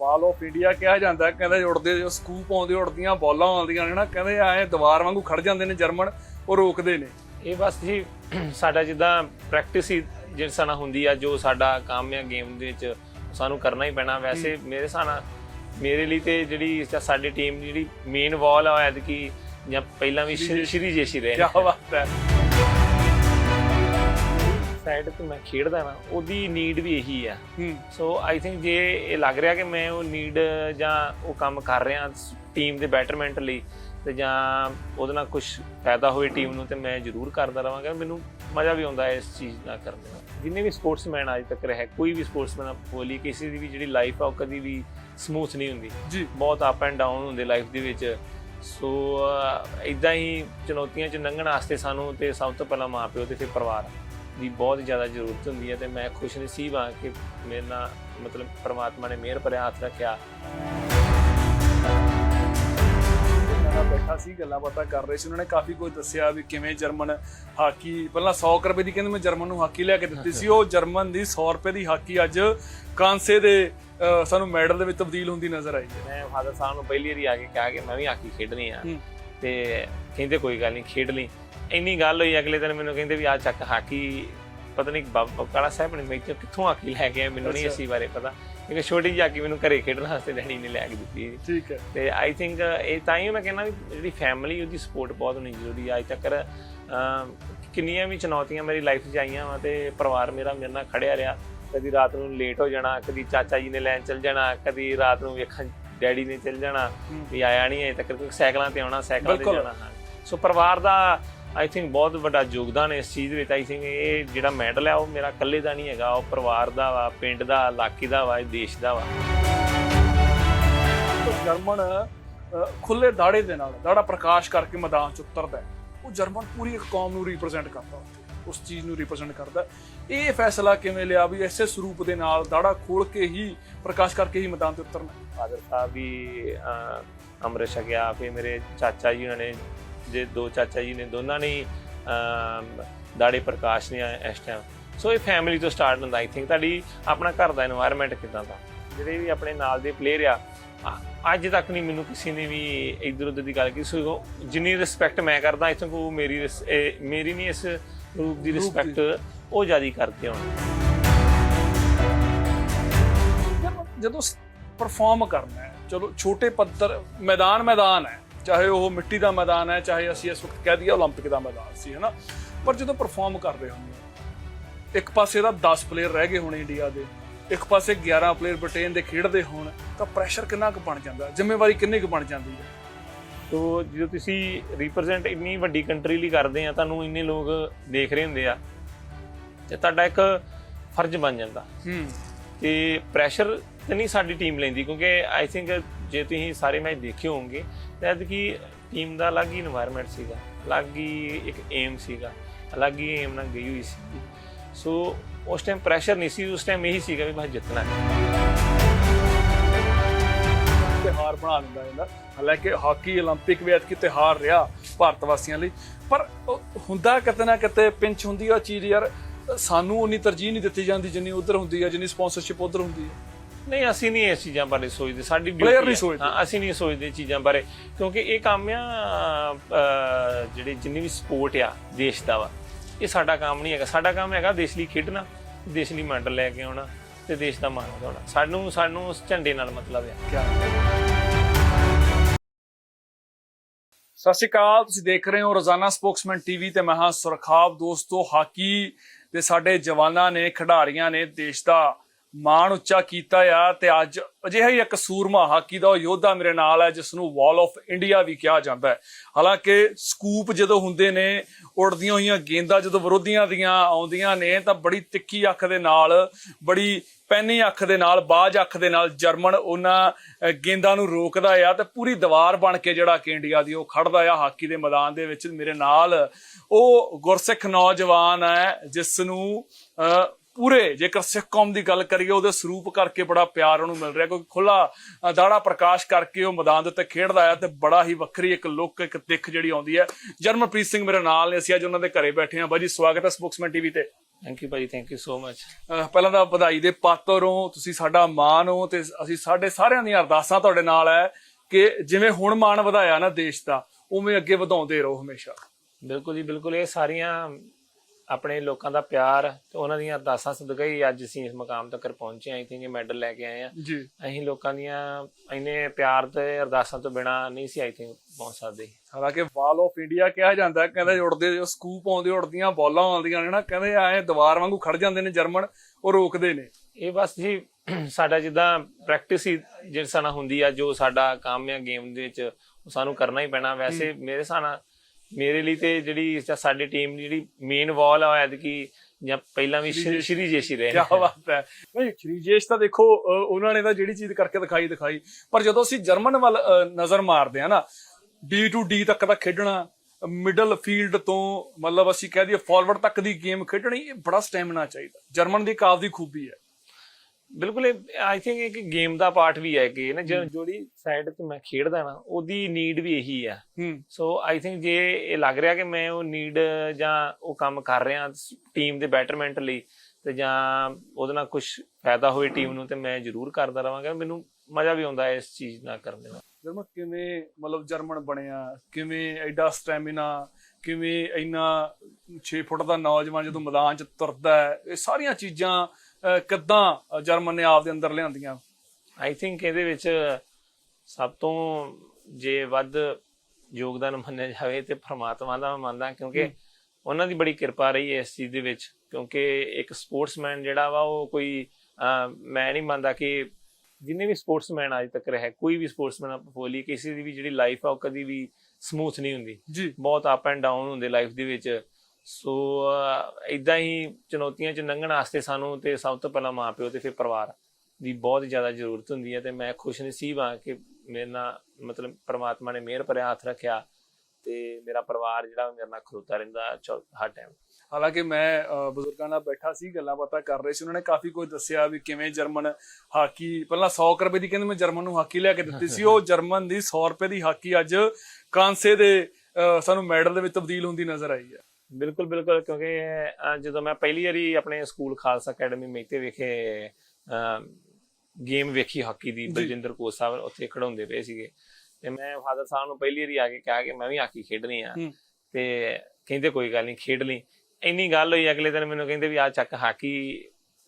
Wall of India ਕਿਹਾ ਜਾਂਦਾ ਕਹਿੰਦੇ ਉੜਦੇ ਜੋ ਸਕੂਪ ਆਉਂਦੇ ਉੜਦੀਆਂ ਬਾਲਾਂ ਆਉਂਦੀਆਂ ਨੇ ਨਾ ਕਹਿੰਦੇ ਐ ਦੀਵਾਰ ਵਾਂਗੂ ਖੜ ਜਾਂਦੇ ਨੇ ਜਰਮਨ ਉਹ ਰੋਕਦੇ ਨੇ। ਇਹ ਬਸ ਜੀ ਸਾਡਾ ਜਿੱਦਾਂ ਪ੍ਰੈਕਟਿਸ ਹੀ ਜਿਸ ਤਰ੍ਹਾਂ ਹੁੰਦੀ ਆ ਜੋ ਸਾਡਾ ਕੰਮ ਆ ਗੇਮ ਦੇ ਵਿੱਚ ਸਾਨੂੰ ਕਰਨਾ ਹੀ ਪੈਣਾ। ਵੈਸੇ ਮੇਰੇ ਨਾਲ ਮੇਰੇ ਲਈ ਤੇ ਜਿਹੜੀ ਸਾਡੀ ਟੀਮ ਜਿਹੜੀ ਮੇਨ ਵਾਲ ਆ ਐਤਕੀ ਜਾਂ ਪਹਿਲਾਂ ਵੀ ਸ਼੍ਰੀ ਸ਼੍ਰੀ ਜੇਸ਼ੀ। ਰਹੇ ਕੀ ਬਾਤ ਹੈ। ਸਾਈਡ ਤੇ ਮੈਂ ਖੇਡਦਾ ਨਾ ਉਹਦੀ ਨੀਡ ਵੀ ਇਹੀ ਆ। ਸੋ ਆਈ ਥਿੰਕ ਜੇ ਇਹ ਲੱਗ ਰਿਹਾ ਕਿ ਮੈਂ ਉਹ ਨੀਡ ਜਾਂ ਉਹ ਕੰਮ ਕਰ ਰਿਹਾ ਟੀਮ ਦੇ ਬੈਟਰਮੈਂਟ ਲਈ ਤੇ ਜਾਂ ਉਹਦੇ ਨਾਲ ਕੁਝ ਫਾਇਦਾ ਹੋਵੇ ਟੀਮ ਨੂੰ ਤੇ ਮੈਂ ਜ਼ਰੂਰ ਕਰਦਾ ਰਵਾਂਗਾ। ਮੈਨੂੰ ਮਜ਼ਾ ਵੀ ਆਉਂਦਾ ਇਸ ਚੀਜ਼ ਨਾਲ ਕਰਨ ਦਾ। ਜਿੰਨੇ ਵੀ ਸਪੋਰਟਸਮੈਨ ਅੱਜ ਤੱਕ ਰਹੇ ਕੋਈ ਵੀ ਸਪੋਰਟਸਮੈਨ ਬੋਲੀ ਕਿਸੇ ਦੀ ਵੀ ਜਿਹੜੀ ਲਾਈਫ ਆ ਉਹ ਕਦੀ ਵੀ ਸਮੂਥ ਨਹੀਂ ਹੁੰਦੀ। ਜੀ। ਬਹੁਤ ਅਪ ਐਂਡ ਡਾਊਨ ਹੁੰਦੇ ਲਾਈਫ ਦੇ ਵਿੱਚ। ਸੋ ਇਦਾਂ ਹੀ ਚੁਣੌਤੀਆਂ ਚ ਲੰਘਣ ਵਾਸਤੇ ਸਾਨੂੰ ਤੇ ਸਭ ਤੋਂ ਪਹਿਲਾਂ ਮਾਪਿਓ ਤੇ ਫਿਰ ਪਰਿਵਾਰ ਦੀ ਬਹੁਤ ਜ਼ਿਆਦਾ ਜ਼ਰੂਰਤ ਹੁੰਦੀ ਹੈ ਤੇ ਮੈਂ ਖੁਸ਼ ਨਸੀਬ ਹਾਂ ਕਿ ਮੇਰੇ ਨਾਲ ਮਤਲਬ ਪ੍ਰਮਾਤਮਾ ਨੇ ਮਿਹਰ ਭਰਿਆ ਹੱਥ ਰੱਖਿਆ। ਉਹਨਾਂ ਨਾਲ ਬੈਠਾ ਸੀ ਗੱਲਾਂ ਬਾਤਾਂ ਕਰ ਰਹੇ ਸੀ। ਉਹਨਾਂ ਨੇ ਕਾਫੀ ਕੁਝ ਦੱਸਿਆ ਵੀ ਕਿਵੇਂ ਜਰਮਨ ਹਾਕੀ ਪਹਿਲਾਂ 100 ਕੁ ਰੁਪਏ ਦੀ ਕਹਿੰਦੇ ਮੈਂ ਜਰਮਨ ਨੂੰ ਹਾਕੀ ਲਿਆ ਕੇ ਦਿੱਤੀ ਸੀ। ਉਹ ਜਰਮਨ ਦੀ 100 ਰੁਪਏ ਦੀ ਹਾਕੀ ਅੱਜ ਕਾਂਸੇ ਦੇ ਸਾਨੂੰ ਮੈਡਲ ਦੇ ਵਿੱਚ ਤਬਦੀਲ ਹੁੰਦੀ ਨਜ਼ਰ ਆਈ ਮੈਂ ਫਾਦਰ ਸਾਹਿਬ ਨੂੰ ਪਹਿਲੀ ਵਾਰੀ ਆ ਕੇ ਕਿਹਾ ਕਿ ਮੈਂ ਵੀ ਹਾਕੀ ਖੇਡਣੀ ਆ। ਤੇ ਕਹਿੰਦੇ ਕੋਈ ਗੱਲ ਨਹੀਂ ਖੇਡ ਲਈ। ਇੰਨੀ ਗੱਲ ਹੋਈ ਅਗਲੇ ਦਿਨ ਮੈਨੂੰ ਕਹਿੰਦੇ ਵੀ ਆ ਚੱਕ ਹਾਕੀ ਪਤਾ ਨਹੀਂ ਬਾਬਾ ਕਾਲਾ ਸਾਹਿਬ ਨੇ ਮੈਨੂੰ ਕਿੱਥੋਂ ਹਾਕੀ ਲੈ ਕੇ ਆਏ ਮੈਨੂੰ ਨਹੀਂ। ਇਸੀ ਬਾਰੇ ਪਤਾ। ਕਿਉਂਕਿ ਛੋਟੀ ਜਿਹੀ ਹਾਕੀ ਮੈਨੂੰ ਘਰੇ ਖੇਡਣ ਵਾਸਤੇ ਡੈਡੀ ਨੇ ਲੈ ਕੇ ਦਿੱਤੀ ਠੀਕ ਹੈ। ਤੇ ਆਈ ਥਿੰਕ ਇਹ ਤਾਂ ਹੀ ਮੈਂ ਕਹਿੰਦਾ ਵੀ ਜਿਹੜੀ ਫੈਮਿਲੀ ਉਹਦੀ ਸਪੋਰਟ ਬਹੁਤ ਹੋਣੀ ਜ਼ਰੂਰੀ ਹੈ ਅੱਜ ਤੱਕ ਕਿੰਨੀਆਂ ਵੀ ਚੁਣੌਤੀਆਂ ਮੇਰੀ ਲਾਈਫ 'ਚ ਆਈਆਂ ਵਾ ਤੇ ਪਰਿਵਾਰ ਮੇਰਾ ਮੇਰੇ ਨਾਲ ਖੜਿਆ ਰਿਹਾ। ਕਦੀ ਰਾਤ ਨੂੰ ਲੇਟ ਹੋ ਜਾਣਾ ਕਦੀ ਚਾਚਾ ਜੀ ਨੇ ਲੈਣ ਚਲ ਜਾਣਾ ਕਦੀ ਰਾਤ ਨੂੰ ਵੇਖਣ ਡੈਡੀ ਨੇ ਚਲ ਜਾਣਾ। ਵੀ ਆਇਆ ਨਹੀਂ ਅਜੇ ਤੱਕ ਕੋਈ ਸਾਈਕਲਾਂ ਤੇ ਆਉਣਾ ਸਾਈਕਲਾਂ ਤੇ। ਜਾਣਾ। ਸੋ ਪਰਿਵਾਰ ਦਾ ਆਈ ਥਿੰਕ ਬਹੁਤ ਵੱਡਾ ਯੋਗਦਾਨ ਹੈ ਇਸ ਚੀਜ਼ ਵਿੱਚ। ਆਈ ਥਿੰਕ ਇਹ ਜਿਹੜਾ ਮੈਡਲ ਹੈ ਉਹ ਮੇਰਾ ਇਕੱਲੇ ਦਾ ਨਹੀਂ ਹੈਗਾ ਉਹ ਪਰਿਵਾਰ ਦਾ ਵਾ ਪਿੰਡ ਦਾ ਇਲਾਕੇ ਦਾ ਵਾ ਇਹ ਦੇਸ਼ ਦਾ ਵਾ। ਜਰਮਨ ਖੁੱਲੇ ਦਾੜੇ ਦੇ ਨਾਲ ਦਾੜਾ ਪ੍ਰਕਾਸ਼ ਕਰਕੇ ਮੈਦਾਨ 'ਚ ਉਤਰਦਾ ਹੈ। ਉਹ ਜਰਮਨ ਪੂਰੀ ਇੱਕ ਕੌਮ ਨੂੰ ਰਿਪਰੈਜ਼ੈਂਟ ਕਰਦਾ ਉੱਥੇ ਉਸ ਚੀਜ਼ ਨੂੰ ਰਿਪਰੈਜ਼ੈਂਟ ਕਰਦਾ ਇਹ ਫੈਸਲਾ ਕਿਵੇਂ ਲਿਆ ਵੀ ਐਸੇ ਸਰੂਪ ਦੇ ਨਾਲ ਦਾੜਾ ਖੋਲ ਕੇ ਹੀ ਪ੍ਰਕਾਸ਼ ਕਰਕੇ ਹੀ ਮੈਦਾਨ ਤੇ ਉਤਰਨਾ ਫਾਦਰ ਸਾਹਿਬ ਵੀ ਅਹ, ਅੰਮ੍ਰਿਤ ਛਕਿਆ ਫਿਰ ਮੇਰੇ ਚਾਚਾ ਜੀ ਉਹਨਾਂ ਨੇ ਜੇ ਦੋ ਚਾਚਾ ਜੀ ਨੇ ਦੋਨਾਂ ਨੇ ਦਾੜੇ ਪ੍ਰਕਾਸ਼ ਨੇ ਇਸ ਟਾਈਮ ਸੋ ਇਹ ਫੈਮਿਲੀ ਤੋਂ ਸਟਾਰਟ ਹੁੰਦਾ। ਆਈ ਥਿੰਕ ਤੁਹਾਡੀ ਆਪਣਾ ਘਰ ਦਾ এনवायरमेंट ਕਿਦਾਂ ਦਾ? ਜਿਹੜੇ ਵੀ ਆਪਣੇ ਨਾਲ ਦੇ ਪਲੇਅਰ ਆ ਅੱਜ ਤੱਕ ਨਹੀਂ ਮੈਨੂੰ ਕਿਸੇ ਨੇ ਵੀ ਇਧਰ ਉਧਰ ਦੀ ਗੱਲ ਕੀਤੀ। ਸੋ ਜਿੰਨੀ ਰਿਸਪੈਕਟ ਮੈਂ ਕਰਦਾ ਆਈ ਥਿੰਕ ਉਹ ਮੇਰੀ ਮੇਰੀ ਨਹੀਂ ਇਸ ਰੂਪ ਦੀ ਰਿਸਪੈਕਟ ਉਹ ਜ਼ਿਆਦਾ ਕਰਦੇ ਹੁਣ ਜਦੋਂ ਪਰਫਾਰਮ ਕਰਨਾ ਹੈ ਚਲੋ ਛੋਟੇ ਪੱਧਰ ਮੈਦਾਨ ਮੈਦਾਨ ਹੈ ਚਾਹੇ ਉਹ ਮਿੱਟੀ ਦਾ ਮੈਦਾਨ ਹੈ ਚਾਹੇ ਅਸੀਂ ਇਸ ਵਕਤ ਕਹਿ ਦਈਏ 올림픽 ਦਾ ਮੈਦਾਨ ਸੀ ਹੈਨਾ ਪਰ ਜਦੋਂ ਪਰਫਾਰਮ ਕਰ ਰਹੇ ਹੁੰਦੇ ਹੋ, ਇੱਕ ਪਾਸੇ ਦਾ 10 ਪਲੇਅਰ ਰਹਿ ਗਏ ਹੋਣੇ ਇੰਡੀਆ ਦੇ ਇੱਕ ਪਾਸੇ 11 ਪਲੇਅਰ ਬ੍ਰਿਟੇਨ ਦੇ ਖੇਡਦੇ ਹੋਣ ਤਾਂ ਪ੍ਰੈਸ਼ਰ ਕਿੰਨਾ ਕੁ ਬਣ ਜਾਂਦਾ ਜ਼ਿੰਮੇਵਾਰੀ ਕਿੰਨੀ ਕੁ ਬਣ ਜਾਂਦੀ ਹੈ ਤੋ ਜਦੋਂ ਤੁਸੀਂ ਰਿਪਰੈਜ਼ੈਂਟ ਇੰਨੀ ਵੱਡੀ ਕੰਟਰੀ ਲਈ ਕਰਦੇ ਆ ਤੁਹਾਨੂੰ ਇੰਨੇ ਲੋਕ ਦੇਖ ਰਹੇ ਹੁੰਦੇ ਆ ਤੇ ਤੁਹਾਡਾ ਇੱਕ ਫਰਜ਼ ਬਣ ਜਾਂਦਾ ਹੂੰ ਤੇ ਪ੍ਰੈਸ਼ਰ ਤੇ ਨਹੀਂ ਸਾਡੀ ਟੀਮ ਲੈਂਦੀ ਕਿਉਂਕਿ ਆਈ ਥਿੰਕ ਜੇ ਤੁਸੀਂ ਸਾਰੇ ਮੈਚ ਦੇਖੇ ਹੋਵੋਗੇ, ਤਾਂ ਕਿ ਟੀਮ ਦਾ ਅਲੱਗ ਹੀ এনवायरमेंट ਸੀਗਾ, ਅਲੱਗ ਹੀ ਇੱਕ ਏਮ ਸੀਗਾ, ਅਲੱਗ ਹੀ ਏਮ ਨਾਲ ਗਈ ਹੋਈ ਸੀ ਸੋ ਉਸ ਟਾਈਮ ਪ੍ਰੈਸ਼ਰ ਨਹੀਂ ਸੀ, ਉਸ ਟਾਈਮ ਇਹੀ ਸੀਗਾ ਵੀ ਬਸ ਜਿੱਤਣਾ ਹੈ। ਤਿਹਾਰ ਬਣਾ ਲੈਂਦਾ ਇਹਦਾ ਹਾਲਾਂਕਿ ਹਾਕੀ 올림픽 ਵਿੱਚ ਕਿ ਤਿਹਾਰ ਰਿਹਾ ਭਾਰਤ ਵਾਸੀਆਂ ਲਈ। ਪਰ ਹੁੰਦਾ ਕਿਤੇ ਨਾ ਕਿਤੇ ਪਿੰਚ ਹੁੰਦੀ ਆ ਚੀਜ਼ ਯਾਰ, ਸਾਨੂੰ ਉਨੀ ਤਰਜੀਹ ਨਹੀਂ ਦਿੱਤੀ ਜਾਂਦੀ ਜਿੰਨੀ ਉਧਰ ਹੁੰਦੀ ਆ, ਜਿੰਨੀ ਸਪਾਂਸਰਸ਼ਿਪ ਉਧਰ ਹੁੰਦੀ ਆ। ਨਹੀਂ ਅਸੀਂ ਨਹੀਂ ਇਸ ਚੀਜ਼ਾਂ ਬਾਰੇ ਸੋਚਦੇ ਸਾਡੀ Player duty ਨਹੀਂ। ਸੋਚਦੇ। ਹਾਂ ਅਸੀਂ ਨਹੀਂ ਸੋਚਦੇ ਇਹ ਚੀਜ਼ਾਂ ਬਾਰੇ ਕਿਉਂਕਿ ਇਹ ਕੰਮ ਆ ਅਹ, ਜਿਹੜੇ ਜਿੰਨੀ ਵੀ ਸਪੋਰਟ ਆ ਦੇਸ਼ ਦਾ ਵਾ ਇਹ ਸਾਡਾ ਕੰਮ ਨਹੀਂ ਹੈਗਾ ਸਾਡਾ ਕੰਮ ਹੈਗਾ ਦੇਸ਼ ਲਈ ਖੇਡਣਾ ਦੇਸ਼ ਲਈ ਮੈਡਲ ਲੈ ਕੇ ਆਉਣਾ ਤੇ ਦੇਸ਼ ਦਾ ਮਾਣ ਵਧਾਉਣਾ ਸਾਨੂੰ ਸਾਨੂੰ ਉਸ ਝੰਡੇ ਨਾਲ ਮਤਲਬ ਆ ਸਤਿ ਸ਼੍ਰੀ ਅਕਾਲ ਤੁਸੀਂ ਦੇਖ ਰਹੇ ਹੋ ਰੋਜ਼ਾਨਾ ਸਪੋਕਸਮੈਨ ਟੀਵੀ ਤੇ ਮੈਂ ਹਾਂ ਸੁਰਖਾਬ ਦੋਸਤੋ ਹਾਕੀ ਦੇ ਸਾਡੇ ਜਵਾਨਾਂ ਨੇ ਖਿਡਾਰੀਆਂ ਨੇ ਦੇਸ਼ ਦਾ ਮਾਣ ਉੱਚਾ ਕੀਤਾ ਆ ਤੇ ਅੱਜ ਅਜਿਹਾ ਹੀ ਇੱਕ ਸੂਰਮਾ ਹਾਕੀ ਦਾ ਉਹ ਯੋਧਾ ਮੇਰੇ ਨਾਲ ਹੈ ਜਿਸ ਨੂੰ ਵਾਲ ਆਫ ਇੰਡੀਆ ਵੀ ਕਿਹਾ ਜਾਂਦਾ ਹੈ। ਹਾਲਾਂਕਿ ਸਕੂਪ ਜਦੋਂ ਹੁੰਦੇ ਨੇ, ਉੜਦੀਆਂ ਹੋਈਆਂ ਗੇਂਦਾਂ ਜਦੋਂ ਵਿਰੋਧੀਆਂ ਦੀਆਂ ਆਉਂਦੀਆਂ ਨੇ, ਤਾਂ ਬੜੀ ਤਿੱਖੀ ਅੱਖ ਦੇ ਨਾਲ, ਬੜੀ ਪੈਨੀ ਅੱਖ ਦੇ ਨਾਲ, ਬਾਜ ਅੱਖ ਦੇ ਨਾਲ ਜਰਮਨ ਉਹਨਾਂ ਗੇਂਦਾਂ ਨੂੰ ਰੋਕਦਾ ਆ ਤੇ ਪੂਰੀ ਦੀਵਾਰ ਬਣ ਕੇ ਜਿਹੜਾ ਕਿ ਇੰਡੀਆ ਦੀ ਉਹ ਖੜਦਾ ਆ ਹਾਕੀ ਦੇ ਮੈਦਾਨ ਦੇ ਵਿੱਚ ਮੇਰੇ ਨਾਲ। ਉਹ ਗੁਰਸਿੱਖ ਨੌਜਵਾਨ ਹੈ ਜਿਸ ਨੂੰ ਪੂਰੇ ਜੇਕਰ ਸਿੱਖ ਕੌਮ ਦੀ ਗੱਲ ਕਰੀਏ ਉਹਦੇ ਸਰੂਪ ਕਰਕੇ ਬੜਾ ਪਿਆਰ ਉਹਨੂੰ ਮਿਲ ਰਿਹਾ ਕਿਉਂਕਿ ਖੁੱਲਾ ਦਾੜਾ ਪ੍ਰਕਾਸ਼ ਕਰਕੇ ਉਹ ਮੈਦਾਨ ਦੇ ਉੱਤੇ ਖੇਡਦਾ ਆ ਤੇ ਬੜਾ ਹੀ ਵੱਖਰੀ ਇੱਕ ਲੁੱਕ ਇੱਕ ਦਿੱਖ ਜਿਹੜੀ ਆਉਂਦੀ ਹੈ। ਜਰਮਨਪ੍ਰੀਤ ਸਿੰਘ ਮੇਰੇ ਨਾਲ ਨੇ ਅਸੀਂ ਅੱਜ ਉਹਨਾਂ ਦੇ ਘਰੇ ਬੈਠੇ ਹਾਂ। ਬਾਜੀ ਸਵਾਗਤ ਹੈ ਸਪੋਕਸਮੈਨ ਟੀਵੀ ਤੇ। ਥੈਂਕ ਯੂ ਭਾਜੀ ਥੈਂਕ ਯੂ ਸੋ ਮਚ ਪਹਿਲਾਂ ਤਾਂ ਵਧਾਈ ਦੇ ਪਾਤਰ ਹੋ ਤੁਸੀਂ ਸਾਡਾ ਮਾਣ ਹੋ ਤੇ ਅਸੀਂ ਸਾਡੇ ਸਾਰਿਆਂ ਦੀਆਂ ਅਰਦਾਸਾਂ ਤੁਹਾਡੇ ਨਾਲ ਹੈ ਕਿ ਜਿਵੇਂ ਹੁਣ ਮਾਣ ਵਧਾਇਆ ਨਾ ਦੇਸ਼ ਦਾ ਉਵੇਂ ਅੱਗੇ ਵਧਾਉਂਦੇ ਰਹੋ ਹਮੇਸ਼ਾ। ਬਿਲਕੁਲ ਜੀ ਬਿਲਕੁਲ ਇਹ ਸਾਰੀਆਂ ਆਪਣੇ ਲੋਕਾਂ ਦਾ ਪਿਆਰ ਤੇ ਉਹਨਾਂ ਦੀਆਂ ਅਰਦਾਸਾਂ ਸਦਕਾ ਹੀ ਅੱਜ ਅਸੀਂ ਇਸ ਮਕਾਮ ਤੱਕ ਪਹੁੰਚੇ ਆਈ ਥਿੰਕ ਇਹ ਮੈਡਲ ਲੈ ਕੇ ਆਏ ਆ ਜੀ। ਅਸੀਂ ਲੋਕਾਂ ਦੀਆਂ ਇੰਨੇ ਪਿਆਰ ਤੇ ਅਰਦਾਸਾਂ ਤੋਂ ਬਿਨਾ ਨਹੀਂ ਸੀ ਆਈ ਥਿੰਕ ਪਹੁੰਚ ਸਕਦੇ। ਹਾਲਾਂਕਿ ਵਾਲ ਆਫ ਇੰਡੀਆ ਕਿਹਾ ਜਾਂਦਾ ਕਹਿੰਦੇ ਉੜਦੇ ਜੋ ਸਕੂਪ ਆਉਂਦੇ ਉੜਦੀਆਂ ਬਾਲਾਂ ਆਉਂਦੀਆਂ ਨੇ ਨਾ ਕਹਿੰਦੇ ਐ ਦੀਵਾਰ ਵਾਂਗੂ ਖੜ ਜਾਂਦੇ ਨੇ ਜਰਮਨ ਉਹ ਰੋਕਦੇ ਨੇ। ਇਹ ਬਸ ਜੀ ਸਾਡਾ ਜਿੱਦਾਂ ਪ੍ਰੈਕਟਿਸ ਹੀ ਜਿਸ ਤਰ੍ਹਾਂ ਹੁੰਦੀ ਆ ਜੋ ਸਾਡਾ ਕੰਮ ਆ ਗੇਮ ਦੇ ਵਿੱਚ ਉਹ ਸਾਨੂੰ ਕਰਨਾ ਹੀ ਪੈਣਾ। ਵੈਸੇ ਮੇਰੇ ਨਾਲ ਮੇਰੇ ਲਈ ਤੇ ਜਿਹੜੀ ਸਾਡੀ ਟੀਮ ਜਿਹੜੀ ਮੇਨ ਵਾਲ ਆ ਐਤਕੀ ਜਾਂ ਪਹਿਲਾਂ ਵੀ ਸ਼੍ਰੀ ਸ਼੍ਰੀ ਜੇਸ਼ੀ ਰਹੇ ਕੀ ਬਾਤ ਹੈ। ਨਹੀਂ ਸ਼੍ਰੀਜੇਸ਼ ਤਾਂ ਦੇਖੋ ਉਹਨਾਂ ਨੇ ਤਾਂ ਜਿਹੜੀ ਚੀਜ਼ ਕਰਕੇ ਦਿਖਾਈ ਦਿਖਾਈ। ਪਰ ਜਦੋਂ ਅਸੀਂ ਜਰਮਨ ਵੱਲ ਨਜ਼ਰ ਮਾਰਦੇ ਆ ਨਾ ਡੀ ਟੂ ਡੀ ਤੱਕ ਦਾ ਖੇਡਣਾ ਮਿਡਲ ਫੀਲਡ ਤੋਂ ਮਤਲਬ ਅਸੀਂ ਕਹਿ ਦਈਏ ਫਾਰਵਰਡ ਤੱਕ ਦੀ ਗੇਮ ਖੇਡਣੀ ਇਹ ਬੜਾ ਸਟੈਮਿਨਾ ਚਾਹੀਦਾ। ਜਰਮਨ ਦੀ ਕਾਫ ਦੀ ਖੂਬੀ ਹੈ। ਬਿਲਕੁਲ ਆਈ ਥਿੰਕ ਇੱਕ ਗੇਮ ਦਾ ਪਾਰਟ ਵੀ ਹੈ ਕਿ ਨਾ ਜਿਹੜੀ ਸਾਈਡ ਤੇ ਮੈਂ ਖੇਡਦਾ ਨਾ ਉਹਦੀ ਨੀਡ ਵੀ ਇਹੀ ਆ ਸੋ ਆਈ ਥਿੰਕ ਜੇ ਇਹ ਲੱਗ ਰਿਹਾ ਕਿ ਮੈਂ ਉਹ ਨੀਡ ਜਾਂ ਉਹ ਕੰਮ ਕਰ ਰਿਹਾ ਟੀਮ ਦੇ ਬੈਟਰਮੈਂਟ ਲਈ ਤੇ ਜਾਂ ਉਹਦੇ ਨਾਲ ਕੁਝ ਫਾਇਦਾ ਹੋਵੇ ਟੀਮ ਨੂੰ ਤੇ ਮੈਂ ਜ਼ਰੂਰ ਕਰਦਾ ਰਵਾਂਗਾ। ਮੈਨੂੰ ਮਜ਼ਾ ਵੀ ਆਉਂਦਾ ਇਸ ਚੀਜ਼ ਨਾਲ ਕਰਨ ਦੇ ਨਾਲ। ਜਰਮਨ ਕਿਵੇਂ ਮਤਲਬ ਜਰਮਨ ਬਣਿਆ? ਕਿਵੇਂ ਐਡਾ ਸਟੈਮਿਨਾ ਕਿਵੇਂ ਇੰਨਾ 6 ਫੁੱਟ ਦਾ ਨੌਜਵਾਨ ਜਦੋਂ ਮੈਦਾਨ 'ਚ ਤੁਰਦਾ ਹੈ? ਇਹ ਸਾਰੀਆਂ ਚੀਜ਼ਾਂ ਕਿੱਦਾਂ ਜਰਮਨ ਨੇ ਆਪ ਦੇ ਅੰਦਰ ਲਿਆਂਦੀਆਂ? ਆਈ ਥਿੰਕ ਇਹਦੇ ਵਿੱਚ ਸਭ ਤੋਂ ਜੇ ਵੱਧ ਯੋਗਦਾਨ ਮੰਨਿਆ ਜਾਵੇ ਤੇ ਪ੍ਰਮਾਤਮਾ ਦਾ ਮੰਨਦਾ ਕਿਉਂਕਿ ਉਹਨਾਂ ਦੀ ਬੜੀ ਕਿਰਪਾ ਰਹੀ ਹੈ ਇਸ ਚੀਜ਼ ਦੇ ਵਿੱਚ ਕਿਉਂਕਿ ਇੱਕ ਸਪੋਰਟਸਮੈਨ ਜਿਹੜਾ ਵਾ ਉਹ ਕੋਈ ਮੈਂ ਨਹੀਂ ਮੰਨਦਾ ਕਿ ਜਿੰਨੇ ਵੀ ਸਪੋਰਟਸਮੈਨ ਅੱਜ ਤੱਕ ਰਹੇ ਕੋਈ ਵੀ ਸਪੋਰਟਸਮੈਨ ਆਪਾਂ ਬੋਲੀ ਕਿਸੇ ਦੀ ਵੀ ਜਿਹੜੀ ਲਾਈਫ ਆ ਉਹ ਕਦੀ ਵੀ ਸਮੂਥ ਨਹੀਂ ਹੁੰਦੀ। ਬਹੁਤ ਅਪ ਐਂਡ ਡਾਊਨ ਹੁੰਦੇ ਲਾਈਫ ਦੇ ਵਿੱਚ। ਸੋ ਇਦਾਂ ਹੀ ਚੁਣੌਤੀਆਂ ਚ ਲੰਘਣ ਵਾਸਤੇ ਸਾਨੂੰ ਤੇ ਸਭ ਤੋਂ ਪਹਿਲਾਂ ਮਾਪਿਓ ਤੇ ਫਿਰ ਪਰਿਵਾਰ ਦੀ ਬਹੁਤ ਜ਼ਿਆਦਾ ਜ਼ਰੂਰਤ ਹੁੰਦੀ ਹੈ ਤੇ ਮੈਂ ਖੁਸ਼ ਨਸੀਬ ਹਾਂ ਕਿ ਮੇਰੇ ਨਾਲ, ਮਤਲਬ ਪ੍ਰਮਾਤਮਾ ਨੇ ਮਿਹਰ ਭਰਿਆ ਹੱਥ ਰੱਖਿਆ ਤੇ ਮੇਰਾ ਪਰਿਵਾਰ ਜਿਹੜਾ ਉਹ ਮੇਰੇ ਨਾਲ ਖਲੋਤਾ ਰਹਿੰਦਾ ਹਰ ਟਾਈਮ ਹਾਲਾਂਕਿ ਮੈਂ ਬਜ਼ੁਰਗਾਂ ਨਾਲ ਬੈਠਾ ਸੀ, ਗੱਲਾਂ ਬਾਤਾਂ ਕਰ ਰਹੇ ਸੀ, ਉਹਨਾਂ ਨੇ ਕਾਫੀ ਕੁਝ ਦੱਸਿਆ ਵੀ ਕਿਵੇਂ ਜਰਮਨ ਹਾਕੀ, ਪਹਿਲਾਂ 100 ਕੁ ਰੁਪਏ ਦੀ ਕਹਿੰਦੇ ਮੈਂ ਜਰਮਨ ਨੂੰ ਹਾਕੀ ਲਿਆ ਕੇ ਦਿੱਤੀ ਸੀ, ਉਹ ਜਰਮਨ ਦੀ 100 ਰੁਪਏ ਦੀ ਹਾਕੀ ਅੱਜ ਕਾਂਸੇ ਦੇ ਸਾਨੂੰ ਮੈਡਲ ਦੇ ਵਿੱਚ ਤਬਦੀਲ ਹੁੰਦੀ ਨਜ਼ਰ ਆਈ ਹੈ। ਬਿਲਕੁਲ ਬਿਲਕੁਲ ਕਿਉਂਕਿ ਜਦੋਂ ਮੈਂ ਪਹਿਲੀ ਵਾਰੀ ਆਪਣੇ ਸਕੂਲ ਖਾਲਸਾ ਅਕੈਡਮੀ ਮੇਤੇ ਵਿਖੇ ਗੇਮ ਵੇਖੀ ਹਾਕੀ ਦੀ ਬਲਜਿੰਦਰ ਕੋਚ ਸਾਹਿਬ ਉੱਥੇ ਖੜਾਉਂਦੇ ਪਏ ਸੀਗੇ। ਤੇ ਮੈਂ ਫਾਦਰ ਸਾਹਿਬ ਨੂੰ ਪਹਿਲੀ ਵਾਰੀ ਆ ਕੇ ਕਿਹਾ ਕਿ ਮੈਂ ਵੀ ਹਾਕੀ ਖੇਡਣੀ ਆ। ਤੇ ਕਹਿੰਦੇ ਕੋਈ ਗੱਲ ਨਹੀਂ ਖੇਡ ਲਈ। ਇੰਨੀ ਗੱਲ ਹੋਈ ਅਗਲੇ ਦਿਨ ਮੈਨੂੰ ਕਹਿੰਦੇ ਵੀ ਆ ਚੱਕ ਹਾਕੀ